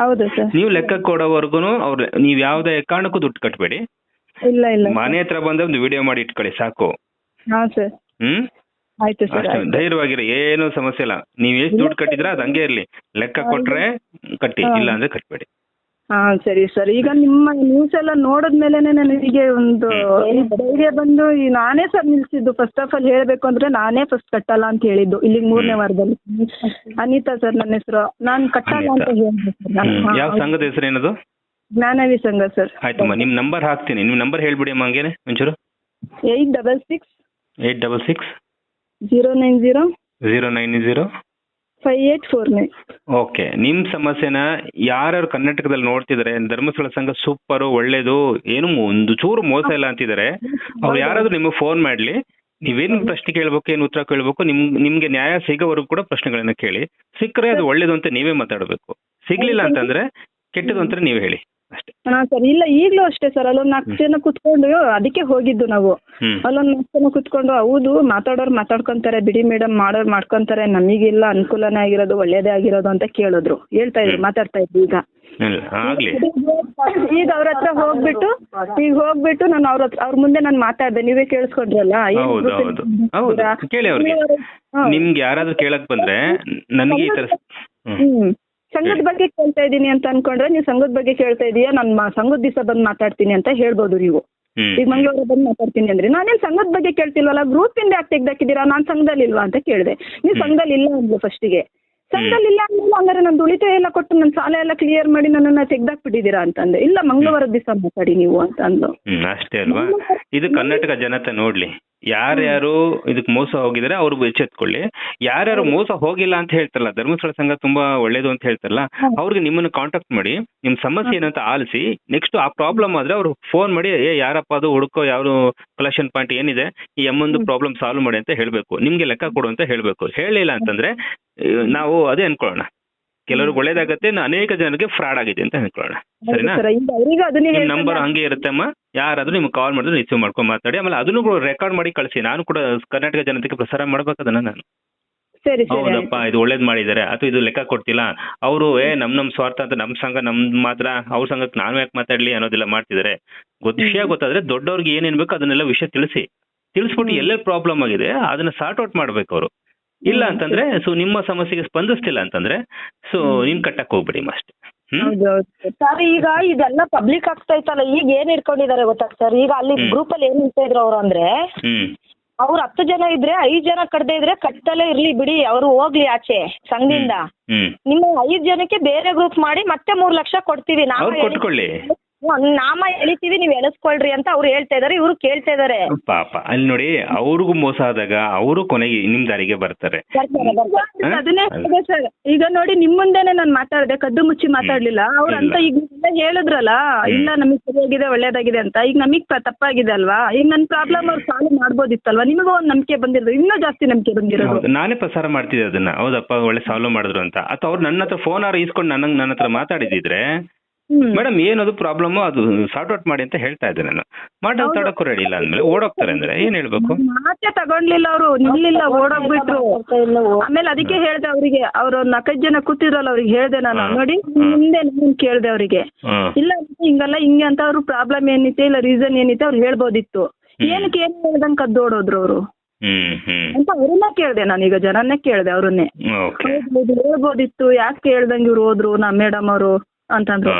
ಹೌದು ಸರ್. ನೀವು ಲೆಕ್ಕ ಕೊಡೋವರೆಗೂ ಅವ್ರು ನೀವ್ ಯಾವ್ದೇ ಕಾರಣಕ್ಕೂ ದುಡ್ಡು ಕಟ್ಬೇಡಿ. ಇಲ್ಲ ಇಲ್ಲ ಮನೆ ಹತ್ರ ಬಂದ್ರೆ ಒಂದು ವಿಡಿಯೋ ಮಾಡಿ ಇಟ್ಕೊಳ್ಳಿ ಸಾಕು. ಹಾ ಸರ್. ಹ್ಮ್? ಆಯ್ತು ಸರ್ ಅಷ್ಟೇ ಧೈರ್ಯವಾಗಿರಿ ಏನು ಸಮಸ್ಯೆ ಇಲ್ಲ. ನೀವ್ ಎಷ್ಟು ದುಡ್ಡು ಕಟ್ಟಿದ್ರ ಅದು ಹಂಗೆ ಇರ್ಲಿ. ಲೆಕ್ಕ ಕೊಟ್ರೆ ಕಟ್ಟಿ ಇಲ್ಲ ಅಂದ್ರೆ ಕಟ್ಬೇಡಿ. ಹಾ ಸರಿ ಸರ್. ಈಗ ನಿಮ್ಮ ನ್ಯೂಸ್ ಎಲ್ಲ ನೋಡಿದ್ಮೇಲೆನೆ ನನಗೆ ಒಂದು ಧೈರ್ಯ ಬಂದು ಈ ನಾನೇ ಸರ್ ನಿಲ್ಸಿದ್ದು. ಫಸ್ಟ್ ಆಫ್ ಆಲ್ ಹೇಳ್ಬೇಕು ಅಂದ್ರೆ ನಾನೇ ಫಸ್ಟ್ ಕಟ್ಟಲ್ಲ ಅಂತ ಹೇಳಿದ್ದು. ಇಲ್ಲಿ ಮೂರನೇ ವಾರದಲ್ಲಿ. ಅನಿತಾ ಸರ್ ನನ್ನ ಹೆಸರು. ನಾನು ಕಟ್ಟಲ್ಲ ಅಂತ ಹೇಳಿದೆ ಸರ್. ಯಾವ. ಸಂಘದ ಹೆಸರು ಏನದು? ಜ್ಞಾನವಿ ಸಂಘ ಸರ್. ಆಯ್ತಮ್ಮ ನಿಮ್ ನಂಬರ್ ಹಾಕ್ತೀನಿ. ನಿಮ್ ನಂಬರ್ ಹೇಳ್ಬಿಡಿ ಅಮ್ಮ ಹಂಗೇನೆ ಒಂಚೂರು. Eight double six eight double six zero nine zero zero nine zero five eight four nine. Okay ನಿಮ್ ಸಮಸ್ಯೆನ ಯಾರ್ಯಾರು ಕರ್ನಾಟಕದಲ್ಲಿ ನೋಡ್ತಿದ್ರೆ ಧರ್ಮಸ್ಥಳ ಸಂಘ ಸೂಪರ್ ಒಳ್ಳೇದು ಏನು ಒಂದು ಚೂರು ಮೋಸ ಇಲ್ಲ ಅಂತಿದ್ದಾರೆ ಅವ್ರು ಯಾರಾದ್ರೂ ನಿಮಗೆ ಫೋನ್ ಮಾಡ್ಲಿ ನೀವೇನು ಪ್ರಶ್ನೆ ಕೇಳಬೇಕು ಏನು ಉತ್ತರ ಕೇಳಬೇಕು ನಿಮ್ ನಿಮ್ಗೆ ನ್ಯಾಯ ಸಿಗೋವರೆಗೂ ಕೂಡ ಪ್ರಶ್ನೆಗಳನ್ನ ಕೇಳಿ ಸಿಕ್ಕರೆ ಅದು ಒಳ್ಳೇದು ಅಂತ ನೀವೇ ಮಾತಾಡಬೇಕು. ಸಿಗ್ಲಿಲ್ಲ ಅಂತಂದ್ರೆ ಕೆಟ್ಟದು ಅಂತ ನೀವೇ ಹೇಳಿ. ಹಾ ಸರ್ ಇಲ್ಲ ಈಗಲೂ ಅಷ್ಟೇ ಸರ್. ಅಲ್ಲೊಂದು ನಾಲ್ಕು ಜನ ಕುತ್ಕೊಂಡು ಅದಕ್ಕೆ ಹೋಗಿದ್ದು ನಾವು. ಅಲ್ಲೊಂದ್ ನಾಲ್ಕು ಜನ ಕುತ್ಕೊಂಡು ಹೌದು ಮಾತಾಡೋರು ಮಾತಾಡ್ಕೊಂತಾರೆ ಬಿಡಿ ಮೇಡಮ್ ಮಾಡೋರು ಮಾಡ್ಕೊಂತಾರೆ ನಮಗಿಲ್ಲ ಅನುಕೂಲನೇ ಆಗಿರೋದು ಒಳ್ಳೇದೇ ಆಗಿರೋದು ಅಂತ ಕೇಳಿದ್ರು. ಹೇಳ್ತಾ ಇದ್ರು ಮಾತಾಡ್ತಾ ಇದ್ರು ಈಗ. ಈಗ ಅವ್ರ ಹತ್ರ ಹೋಗ್ಬಿಟ್ಟು ಈಗ ಹೋಗ್ಬಿಟ್ಟು ನಾನು ಅವ್ರ ಅವ್ರ ಮುಂದೆ ನಾನು ಮಾತಾಡ್ದೆ ನೀವೇ ಕೇಳಿಸ್ಕೊಂಡ್ರಲ್ಲ? ಹೌದು ಹೌದು. ಹೌದು ಕೇಳಿ ಅವ್ರಿಗೆ. ನಿಮ್ಗೆ ಯಾರಾದ್ರೂ ಕೇಳಕ್ ಬಂದ್ರೆ ನನಗೆ ಈ ತರ ಸಂಘದ ಬಗ್ಗೆ ಕೇಳ್ತಾ ಇದ್ದೀನಿ ಅಂತ ಅನ್ಕೊಂಡ್ರೆ ನೀವು ಸಂಘದ ಬಗ್ಗೆ ಕೇಳ್ತಾ ಇದೀಯಾ? ನಾನು ಸಂಘದ ದಿವಸ ಬಂದು ಮಾತಾಡ್ತೀನಿ ಅಂತ ಹೇಳ್ಬೋದು ನೀವು. ಈಗ ಮಂಗಳವಾರ ಬಂದು ಮಾತಾಡ್ತೀನಿ ಅಂದ್ರೆ ನಾನೇನ್ ಸಂಘದ ಬಗ್ಗೆ ಕೇಳ್ತಿಲ್ವಲ್ಲ? ಗ್ರೂಪ್ ಇಂದ ಯಾಕೆ ತೆಗ್ದಾಕಿದ್ದೀರಾ? ನಾನು ಸಂಘದಲ್ಲಿ ಇಲ್ವಾ ಅಂತ ಕೇಳಿದೆ. ನೀವು ಸಂಘದಲ್ಲಿ ಇಲ್ಲ ಅಂದ್ಲು ಫಸ್ಟಿಗೆ ಸಂಘದಲ್ಲಿ ಇಲ್ಲ ಅಂದ್ಮೇಲೆ ಹಂಗಾರೆ ನಂದು ಉಳಿತಾಯ ಎಲ್ಲ ಕೊಟ್ಟು ನನ್ನ ಸಾಲ ಎಲ್ಲ ಕ್ಲಿಯರ್ ಮಾಡಿ ನನ್ನನ್ನ ತೆಗ್ದಾಕ್ಬಿಟ್ಟಿದ್ದೀರಾ ಅಂತಂದೆ. ಇಲ್ಲ ಮಂಗಳವಾರ ದಿವಸ ಮಾತಾಡಿ ನೀವು ಅಂತ ಹ್ಮ್ ಅಷ್ಟೇ ಅಲ್ವಾ? ಇದು ಕರ್ನಾಟಕ ಜನತೆ ನೋಡ್ಲಿ. ಯಾರ್ಯಾರು ಇದಕ್ ಮೋಸ ಹೋಗಿದ್ರೆ ಅವ್ರು ಎಚ್ಚೆತ್ಕೊಳ್ಳಿ. ಯಾರ್ಯಾರು ಮೋಸ ಹೋಗಿಲ್ಲ ಅಂತ ಹೇಳ್ತಾರಲ್ಲ ಧರ್ಮಸ್ಥಳ ಸಂಘ ತುಂಬಾ ಒಳ್ಳೇದು ಅಂತ ಹೇಳ್ತಾರಲ್ಲ ಅವ್ರಿಗೆ ನಿಮ್ಮನ್ನ ಕಾಂಟ್ಯಾಕ್ಟ್ ಮಾಡಿ ನಿಮ್ ಸಮಸ್ಯೆ ಏನಂತ ಆಲಿಸಿ ನೆಕ್ಸ್ಟ್ ಆ ಪ್ರಾಬ್ಲಮ್ ಆದ್ರೆ ಅವ್ರು ಫೋನ್ ಮಾಡಿ ಏ ಯಾರಪ್ಪ ಅದು ಹುಡುಕೋ ಯಾರು ಕಲೆಕ್ಷನ್ ಪಾಯಿಂಟ್ ಏನಿದೆ ಈ ಎಮ್ಮೊಂದು ಪ್ರಾಬ್ಲಮ್ ಸಾಲ್ವ್ ಮಾಡಿ ಅಂತ ಹೇಳ್ಬೇಕು. ನಿಮ್ಗೆ ಲೆಕ್ಕ ಕೊಡು ಅಂತ ಹೇಳ್ಬೇಕು. ಹೇಳಿಲ್ಲ ಅಂತಂದ್ರೆ ನಾವು ಅದೇ ಅನ್ಕೊಳ್ಳೋಣ. ಕೆಲವ್ರಿಗೆ ಒಳ್ಳೇದಾಗತ್ತೆ ಅನೇಕ ಜನರಿಗೆ ಫ್ರಾಡ್ ಆಗಿದೆ ಅಂತ ಅನ್ಕೊಳ್ಳೋಣ. ಸರಿನಾ? ನಿಮ್ ನಂಬರ್ ಹಂಗೆ ಇರುತ್ತೆ ಅಮ್ಮ. ಯಾರಾದ್ರೂ ನಿಮ್ಗೆ ಕಾಲ್ ಮಾಡಿದ್ರೆ ರಿಸೀವ್ ಮಾಡ್ಕೊಂಡು ಮಾತಾಡಿ. ಆಮೇಲೆ ಅದನ್ನು ಕೂಡ ರೆಕಾರ್ಡ್ ಮಾಡಿ ಕಳಿಸಿ. ನಾನು ಕೂಡ ಕರ್ನಾಟಕ ಜನತೆಗೆ ಪ್ರಸಾರ ಮಾಡ್ಬೇಕು ಅದನ್ನ ನಾನು. ಸರಿ ಸರಿ ಹೌದಪ್ಪ ಇದು ಒಳ್ಳೇದ್ ಮಾಡಿದ್ದಾರೆ. ಅಥವಾ ಇದು ಲೆಕ್ಕ ಕೊಡ್ತಿಲ್ಲ. ಅವರು ಏ ನಮ್ ನಮ್ ಸ್ವಾರ್ಥ ಅಂತ ನಮ್ ಸಂಘ ನಮ್ ಮಾತ್ರ ಅವ್ರ ಸಂಘಕ್ಕೆ ನಾನು ಯಾಕೆ ಮಾತಾಡ್ಲಿ ಅನ್ನೋದಿಲ್ಲ ಮಾಡ್ತಿದ್ದಾರೆ. ಗೊತ್ತ ವಿಷಯ ಗೊತ್ತಾದ್ರೆ ದೊಡ್ಡವ್ರಿಗೆ ಏನೇನ್ ಬೇಕು ಅದನ್ನೆಲ್ಲ ವಿಷಯ ತಿಳಿಸಿ. ತಿಳಿಸ್ಬಿಟ್ಟು ಎಲ್ಲೇ ಪ್ರಾಬ್ಲಮ್ ಆಗಿದೆ ಅದನ್ನ ಸಾರ್ಟ್ ಔಟ್ ಮಾಡ್ಬೇಕು ಅವರು. ಇಲ್ಲ ಅಂತಂದ್ರೆ ಸೊ ನಿಮ್ಮ ಸಮಸ್ಯೆಗೆ ಸ್ಪಂದಿಸ್ತಿಲ್ಲ ಅಂತಂದ್ರೆ ಸೊ ನೀನ್ ಕಟ್ಟಕ್ ಹೋಗ್ಬಿಡಿ ಅಷ್ಟೇ ಹೌದು ಸರ್ ಈಗ ಇದೆಲ್ಲ ಪಬ್ಲಿಕ್ ಆಗ್ತಾ ಇತ್ತಲ್ಲ ಈಗ ಏನ್ ಇಟ್ಕೊಂಡಿದ್ದಾರೆ ಗೊತ್ತಾ ಸರ್? ಈಗ ಅಲ್ಲಿ ಗ್ರೂಪ್ ಅಲ್ಲಿ ಏನ್ ಹೇಳ್ತಾ ಇದ್ರು ಅವ್ರು ಅಂದ್ರೆ ಅವ್ರು ಹತ್ತು ಜನ ಇದ್ರೆ ಐದ್ ಜನ ಕಡ್ದೆ ಇದ್ರೆ ಕಟ್ಟಲೇ ಇರ್ಲಿ ಬಿಡಿ ಅವ್ರು ಹೋಗ್ಲಿ ಆಚೆ ಸಂಘದಿಂದ. ನಿಮ್ಮ ಐದ್ ಜನಕ್ಕೆ ಬೇರೆ ಗ್ರೂಪ್ ಮಾಡಿ ಮತ್ತೆ ಮೂರ್ ಲಕ್ಷ ಕೊಡ್ತೀವಿ ನಾವು ಕೊಟ್ಕೊಳ್ಳಿ. ನಾಮ ಎಳಿತೀವಿ ನೀವ್ ಎಳಿಸ್ಕೊಳ್ರಿ ಅಂತ ಅವ್ರು ಹೇಳ್ತಾ ಇದಾರೆ ಇವ್ರು ಕೇಳ್ತಾ ಇದಾರೆ. ಪಾಪ ಅಲ್ಲಿ ನೋಡಿ ಅವ್ರಿಗೂ ಮೋಸ ಆದಾಗ ಅವರು ಕೊನೆಗೆ ನಿಮ್ ದಾರಿಗೆ ಬರ್ತಾರೆ. ಬರ್ತಾರೆ, ಬರ್ತಾರೆ. ಹಾ? ಅದನ್ನೇ ಹೇಳಿದೆ ಸರ್ ಈಗ ನೋಡಿ ನಿಮ್ ಮುಂದೆನೆ ನಾನ್ ಮಾತಾಡ್ದೆ ಕದ್ದು ಮುಚ್ಚಿ ಮಾತಾಡ್ಲಿಲ್ಲ ಅವ್ರಂತ ಈಗ ನೀವೆಲ್ಲ ಹೇಳಿದ್ರಲ್ಲ ಇಲ್ಲ ನಮಗ್ ಸರಿಯಾಗಿದೆ ಒಳ್ಳೇದಾಗಿದೆ ಅಂತ ಈಗ ನಮಗ್ ತ- ತಪ್ಪಾಗಿದೆ ಅಲ್ವಾ ಈಗ ನನ್ ಪ್ರಾಬ್ಲಮ್ ಅವ್ರು ಸಾಲ್ವ್ ಮಾಡ್ಬೋದಿತ್ತಲ್ವಾ? ನಿಮಗೂ ಒಂದ್ ನಂಬಿಕೆ ಬಂದಿರೋದು ಇನ್ನೂ ಜಾಸ್ತಿ ನಂಬಿಕೆ ಬಂದಿರೋದು. ಹೌದು, ನಾನೇ ಪ್ರಸಾರ ಮಾಡ್ತಿದ್ದೆ ಅದನ್ನ. ಹೌದಪ್ಪ ಒಳ್ಳೆ ಸಾಲ್ವ್ ಮಾಡಿದ್ರು ಅಂತ. ಅಥವಾ ಅವ್ರು ನನ್ನ ಹತ್ರ ಫೋನ್ ಆರು ಇಸ್ಕೊಂಡು ನನ್ನ ನನ್ನ ಹತ್ರ ಮಾತಾಡಿದಿದ್ರೆ ಮೇಡಮ್ ಏನದು ಪ್ರಾಬ್ಲಮ್ ಅದು ಸಾರ್ಟ್ ಔಟ್ ಮಾಡಿ ಅಂತ ಹೇಳ್ತಾ ಇದ್ದೆ ನಾನು. ಮಾತಾಡಕ್ಕೂ ರೆಡಿ ಇಲ್ಲ ಅಂದ್ಮೇಲೆ. ಓಡೋಗ್ತಾರೆ ಅಂದ್ರೆ ಏನ್ ಹೇಳ್ಬೇಕು? ಮಾತೆ ತಗೊಂಡ್ಲಿಲ್ಲ ಅವರು. ನಿಲ್ಲಿಲ್ಲ ಓಡೋಗ್ಬಿಟ್ರು. ಆಮೇಲೆ ಅದಕ್ಕೆ ಹೇಳ್ದೆ ಅವರಿಗೆ. ಅವ್ರು ನಾಲ್ಕೈದು ಜನ ಕೂತಿದ್ರಲ್ಲ ಅವ್ರಿಗೆ ಹೇಳ್ದೆ ನಾನು. ನೋಡಿ ಮುಂದೆ ನಾನು ಕೇಳ್ದೆ ಅವರಿಗೆ. ಇಲ್ಲ ಹಿಂಗಲ್ಲ ಹಿಂಗೆ ಅಂತ ಅವ್ರು ಪ್ರಾಬ್ಲಮ್ ಏನಿತ್ತು ಇಲ್ಲ ರೀಸನ್ ಏನಿತ್ತು ಅವ್ರು ಹೇಳ್ಬೋದಿತ್ತು. ಏನಕ್ಕೆ ಏನ್ ಹೇಳ್ದಂಗ್ ಕದ್ದೋಡೋದ್ರು ಅವರು? ಅಂತ ಅವ್ರನ್ನ ಕೇಳ್ದೆ ಈಗ ಜನನ್ನೇ ಕೇಳ್ದೆ ಅವ್ರನ್ನೇ. ಹೇಳ್ಬೋದಿತ್ತು. ಯಾಕೆ ಕೇಳ್ದಂಗ್ ಇವ್ರು ಹೋದ್ರು ನಾ ಮೇಡಮ್ ಅವರು? ಅಂತಂದ್ರು.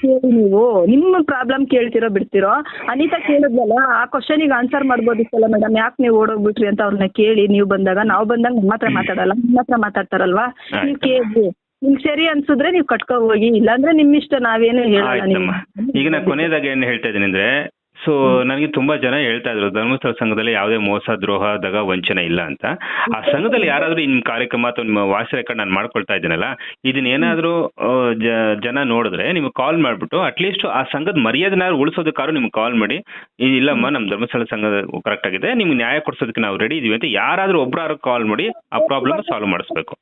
ಕೇಳಿ ನೀವು ನಿಮ್ಮ ಪ್ರಾಬ್ಲಮ್ ಕೇಳ್ತಿರೋ ಬಿಡ್ತಿರೋ. ಅನಿತಾ ಕೇಳಿದ್ವಲ್ಲ ಆ ಕ್ವಶನಿಗೆ ಆನ್ಸರ್ ಮಾಡ್ಬೋದಿತ್ತಲ್ಲ ಮೇಡಮ್ ಯಾಕೆ ನೀವು ಓಡೋಗ್ಬಿಟ್ರಿ ಅಂತ ಅವ್ರನ್ನ ಕೇಳಿ ನೀವು ಬಂದಾಗ ನಾವು ಬಂದಾಗ ನಿಮ್ಮ ಹತ್ರ ಮಾತಾಡಲ್ಲ ನಿಮ್ಮ ಹತ್ರ ಮಾತಾಡ್ತಾರಲ್ವಾ? ನೀವು. ಕೇಳಿ ನಿಮ್ಗೆ ಸರಿ ಅನ್ಸಿದ್ರೆ ನೀವು ಕಟ್ಕೊ ಹೋಗಿ ಇಲ್ಲಾಂದ್ರೆ ನಿಮ್ ಇಷ್ಟ ನಾವೇನು ಹೇಳಲ್ಲ ಈಗ ನಾನು ಕೊನೆಯದಾಗಿ ಏನ್ ಹೇಳ್ತಾ ಇದ್ದೀನಿ ಅಂದ್ರೆ ಸೊ ನನಗೆ ತುಂಬಾ ಜನ ಹೇಳ್ತಾ ಇದ್ರು ಧರ್ಮಸ್ಥಳ ಸಂಘದಲ್ಲಿ ಯಾವುದೇ ಮೋಸ ದ್ರೋಹ ದಗ ವಂಚನೆ ಇಲ್ಲ ಅಂತ. ಆ ಸಂಘದಲ್ಲಿ ಯಾರಾದ್ರೂ ನಿಮ್ ಕಾರ್ಯಕ್ರಮ ಅಥವಾ ನಿಮ್ಮ ವಾಯ್ಸ್ ರೆಕಾರ್ಡ್ ನಾನು ಮಾಡ್ಕೊಳ್ತಾ ಇದ್ದೀನಲ್ಲ ಇದನ್ನ ಏನಾದ್ರೂ ಜನ ನೋಡಿದ್ರೆ ನಿಮ್ಗೆ ಕಾಲ್ ಮಾಡ್ಬಿಟ್ಟು ಅಟ್ಲೀಸ್ಟ್ ಆ ಸಂಘದ ಮರ್ಯಾದೆನ ಉಳಿಸೋದಕ್ಕಾದ್ರು ನಿಮ್ಗೆ ಕಾಲ್ ಮಾಡಿ ಇಲ್ಲಮ್ಮ ನಮ್ಮ ಧರ್ಮಸ್ಥಳ ಸಂಘದ ಕರೆಕ್ಟ್ ಆಗಿದೆ ನಿಮ್ಗೆ ನ್ಯಾಯ ಕೊಡ್ಸೋದಕ್ಕೆ ನಾವು ರೆಡಿ ಇದೀವಿ ಅಂತ ಯಾರಾದ್ರೂ ಒಬ್ರಾರು ಕಾಲ್ ಮಾಡಿ ಆ ಪ್ರಾಬ್ಲಮ್ ಸಾಲ್ವ್ ಮಾಡಿಸ್ಬೇಕು.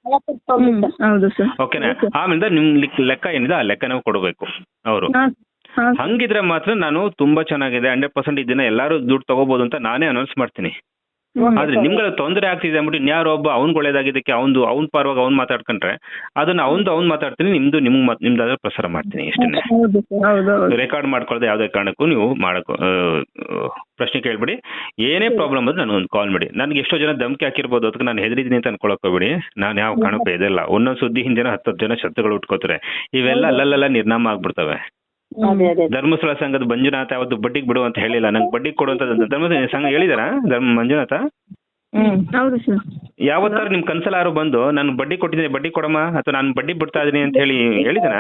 ಓಕೆನಾ ಆಮೇಲೆ ನಿಮ್ ಲಿಕ್- ಲೆಕ್ಕ ಏನಿದೆ ಆ ಲೆಕ್ಕ ನಾವು ಕೊಡಬೇಕು ಅವರು. ಹಂಗಿದ್ರೆ ಮಾತ್ರ ನಾನು ತುಂಬಾ ಚೆನ್ನಾಗಿದೆ ಹಂಡ್ರೆಡ್ ಪರ್ಸೆಂಟ್ ಇದನ್ನ ಎಲ್ಲಾರು ದುಡ್ಡು ತಗೋಬಹುದು ಅಂತ ನಾನೇ ಅನೌನ್ಸ್ ಮಾಡ್ತೀನಿ. ಆದ್ರೆ ನಿಮ್ಗೆ ತೊಂದರೆ ಆಗ್ತಿದೆ ಅಂದ್ಬಿಟ್ಟು ಇನ್ಯಾರೋ ಒಬ್ಬ ಅವ್ನ್ ಒಳ್ಳೇದಾಗಿದ್ದಕ್ಕೆ ಅವ್ನು ಅವ್ನ್ ಪರವಾಗಿ ಅವ್ನ್ ಮಾತಾಡ್ಕೊಂಡ್ರೆ ಅದನ್ನ ಅವ್ನ್ ಅವ್ನ್ ಮಾತಾಡ್ತೀನಿ ನಿಮ್ದು ನಿಮ್ ನಿಮ್ದಾದ್ರೆ ಪ್ರಸಾರ ಮಾಡ್ತೀನಿ ಇಷ್ಟೇ. ರೆಕಾರ್ಡ್ ಮಾಡ್ಕೊಳ್ಳದೆ ಯಾವ್ದೇ ಕಾರಣಕ್ಕೂ ನೀವು ಮಾಡಕ್ ಪ್ರಶ್ನೆ ಕೇಳ್ಬಿಡಿ. ಏನೇ ಪ್ರಾಬ್ಲಮ್ ಅದು ನನಗೊಂದು ಕಾಲ್ ಮಾಡಿ. ನನ್ಗೆ ಎಷ್ಟೋ ಜನ ಧಮಕಿ ಹಾಕಿರ್ಬೋದು ಅದಕ್ಕೆ ನಾನು ಹೆದರಿದ್ದೀನಿ ಅಂತ ಅನ್ಕೊಳಕ್ ಹೋಗ್ಬಿಡಿ. ನಾನು ಯಾವ ಕಾರಣಕ್ಕೂ ಇದೆಲ್ಲ ಒಂದೊಂದ್ ಸುದ್ದಿ ಹಿಂದಿನ ಹತ್ತು ಜನ ಶತ್ರುಗಳು ಉಟ್ಕೋತಾರೆ. ಇವೆಲ್ಲ ಅಲ್ಲಲ್ಲ ನಿರ್ನಾಮ ಆಗ್ಬಿಡ್ತವೆ. ಅದೇ ಅದೇ. ಧರ್ಮಸ್ಥಳ ಸಂಘದ ಮಂಜುನಾಥ ಯಾವತ್ತು ಬಡ್ಡಿಗೆ ಬಿಡು ಅಂತ ಹೇಳಿಲ್ಲ. ನಂಗೆ ಬಡ್ಡಿಗೆ ಕೊಡು ಅಂತ ಧರ್ಮಸ್ಥಳ ಸಂಘ ಹೇಳಿದಾರ ಧರ್ಮ ಮಂಜುನಾಥ? ಹೌದು ಸರ್. ಯಾವತ್ತಾರು ನಿಮ್ ಕನ್ಸಲಾರು ಬಂದು ನಾನು ಬಡ್ಡಿ ಕೊಟ್ಟಿದ್ದೀನಿ ಬಡ್ಡಿ ಕೊಡಮ್ಮ ಅಥವಾ ನಾನು ಬಡ್ಡಿ ಬಿಡ್ತಾ ಇದೀನಿ ಅಂತ ಹೇಳಿ ಹೇಳಿದಾರ?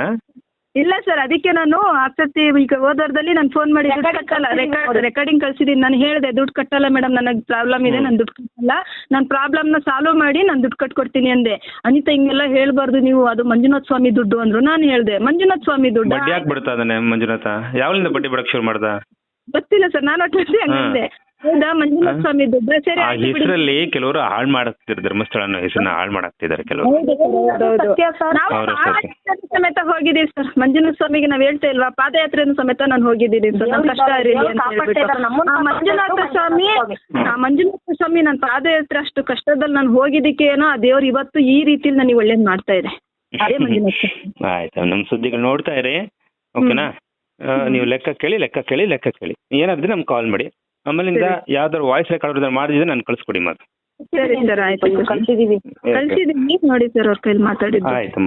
ಇಲ್ಲ ಸರ್ ಅದಕ್ಕೆ ನಾನು ಆಗ್ತತಿ ಈಗ ಹೋದ್ವಾರದಲ್ಲಿ ನಾನು ಫೋನ್ ಮಾಡಿ ದುಡ್ಡು ಕಟ್ಟಲ್ಲ ರೆಕಾರ್ಡ್ ರೆಕಾರ್ಡಿಂಗ್ ಕಳ್ಸಿದೀನಿ. ನಾನು ಹೇಳಿದೆ ದುಡ್ಡು ಕಟ್ಟಲ್ಲ ಮೇಡಮ್ ನನಗೆ ಪ್ರಾಬ್ಲಮ್ ಇದೆ ನಾನು ದುಡ್ಡು ಕಟ್ಟಲ್ಲ. ನಾನು ಪ್ರಾಬ್ಲಮ್ನ ಸಾಲ್ವ್ ಮಾಡಿ ನಾನು ದುಡ್ಡು ಕಟ್ಕೊಡ್ತೀನಿ ಅಂದೆ. ಅನಿತಾ ಹಿಂಗೆಲ್ಲ ಹೇಳ್ಬಾರ್ದು ನೀವು ಅದು ಮಂಜುನಾಥ ಸ್ವಾಮಿ ದುಡ್ಡು ಅಂದ್ರು. ನಾನು ಹೇಳಿದೆ ಮಂಜುನಾಥ ಸ್ವಾಮಿ ದುಡ್ಡು. ಬಡ್ಡಿ ಯಾಕೆ ಬಿಡ್ತಾ ಇದ್ದಾನೆ ಮಂಜುನಾಥ? ಯಾವಲಿಂದ ಬಡ್ಡಿ ಬಿಡಕ್ಕೆ ಶುರು ಮಾಡ್ದ? ಗೊತ್ತಿಲ್ಲ ಸರ್ ನಾನು ಒಟ್ಟು ಹಂಗಂದೆ. ಹೌದಾ? ಮಂಜುನಾಥ್ ಸ್ವಾಮಿ ಆ. ಹೆಸರಲ್ಲಿ ಕೆಲವರು ಹಾಳ್ ಮಾಡ್ತಿದ್ರು ಧರ್ಮಸ್ಥಳ ಹೆಸರನ್ನ ಹಾಳ್ ಮಾಡಾಕ್ತಿದ್ದಾರೆ ಕೆಲವರು. ಹೌದು ಸರ್, ಹೌದು, ಹೌದು. ಸತ್ಯ ಸರ್. ನಾವು ಹೌದು ಸರ್. ಪಾದಯಾತ್ರೆ ಸಮೇತ ಹೋಗಿದ್ದೀವಿ ಸರ್. ಮಂಜುನಾಥ ಸ್ವಾಮಿಗೆ ನಾವ್ ಹೇಳ್ತಾ ಇಲ್ವಾ? ಪಾದಯಾತ್ರೆನೂ ಸಮೇತ ನಾನು ಹೋಗಿದ್ದೀನಿ ಸರ್. ನಮ್ಮ ಕಷ್ಟ ಇರಲಿ ಅಂತ ಕಾಪಾಡ್ತಾ ಹೇಳ್ಬಿಟ್ಟು ಆ ಮಂಜುನಾಥ ಸ್ವಾಮಿ. ಆ ಮಂಜುನಾಥ ಸ್ವಾಮಿ ನನ್ನ ಪಾದಯಾತ್ರೆ ಅಷ್ಟು ಕಷ್ಟದಲ್ಲಿ ನಾನು ಹೋಗಿದ್ದಕ್ಕೆ ಏನೋ ಆ ದೇವ್ರು ಇವತ್ತು ಈ ರೀತಿಲಿ ನನಗೆ ಒಳ್ಳೇದ್ ಮಾಡ್ತಾ ಇದೆ ಅದೇ ಮಂಜುನಾಥ ಸ್ವಾಮಿ. ಆಯ್ತು ನಮ್ ಸುದ್ದಿಗಳು ನೋಡ್ತಾ ಇರಿ. ಓಕೆನಾ? ಆ, ನೀವು ಲೆಕ್ಕ ಕೇಳಿ ಲೆಕ್ಕ ಕೇಳಿ ಲೆಕ್ಕ ಕೇಳಿ. ಏನಾದ್ರೆ ನಮ್ಗೆ ಕಾಲ್ ಮಾಡಿ. ಆಮೇಲಿಂದ ಯಾವ್ದಾದ್ರು ವಾಯ್ಸ್ ರೆಕಾರ್ಡ್ ಮಾಡಿದ್ರೆ ನಾನು ಕಳಿಸ್ಕೊಡಿ ಮಾತು ಸರಿ ಸರ್ ಆಯ್ತು. ಕಳ್ಸಿದೀವಿ ಕಳ್ಸಿದೀವಿ ನೋಡಿ ಸರ್ ಅವ್ರ ಕೈಲಿ ಮಾತಾಡಿದ್ದು. ಆಯ್ತಮ್ಮ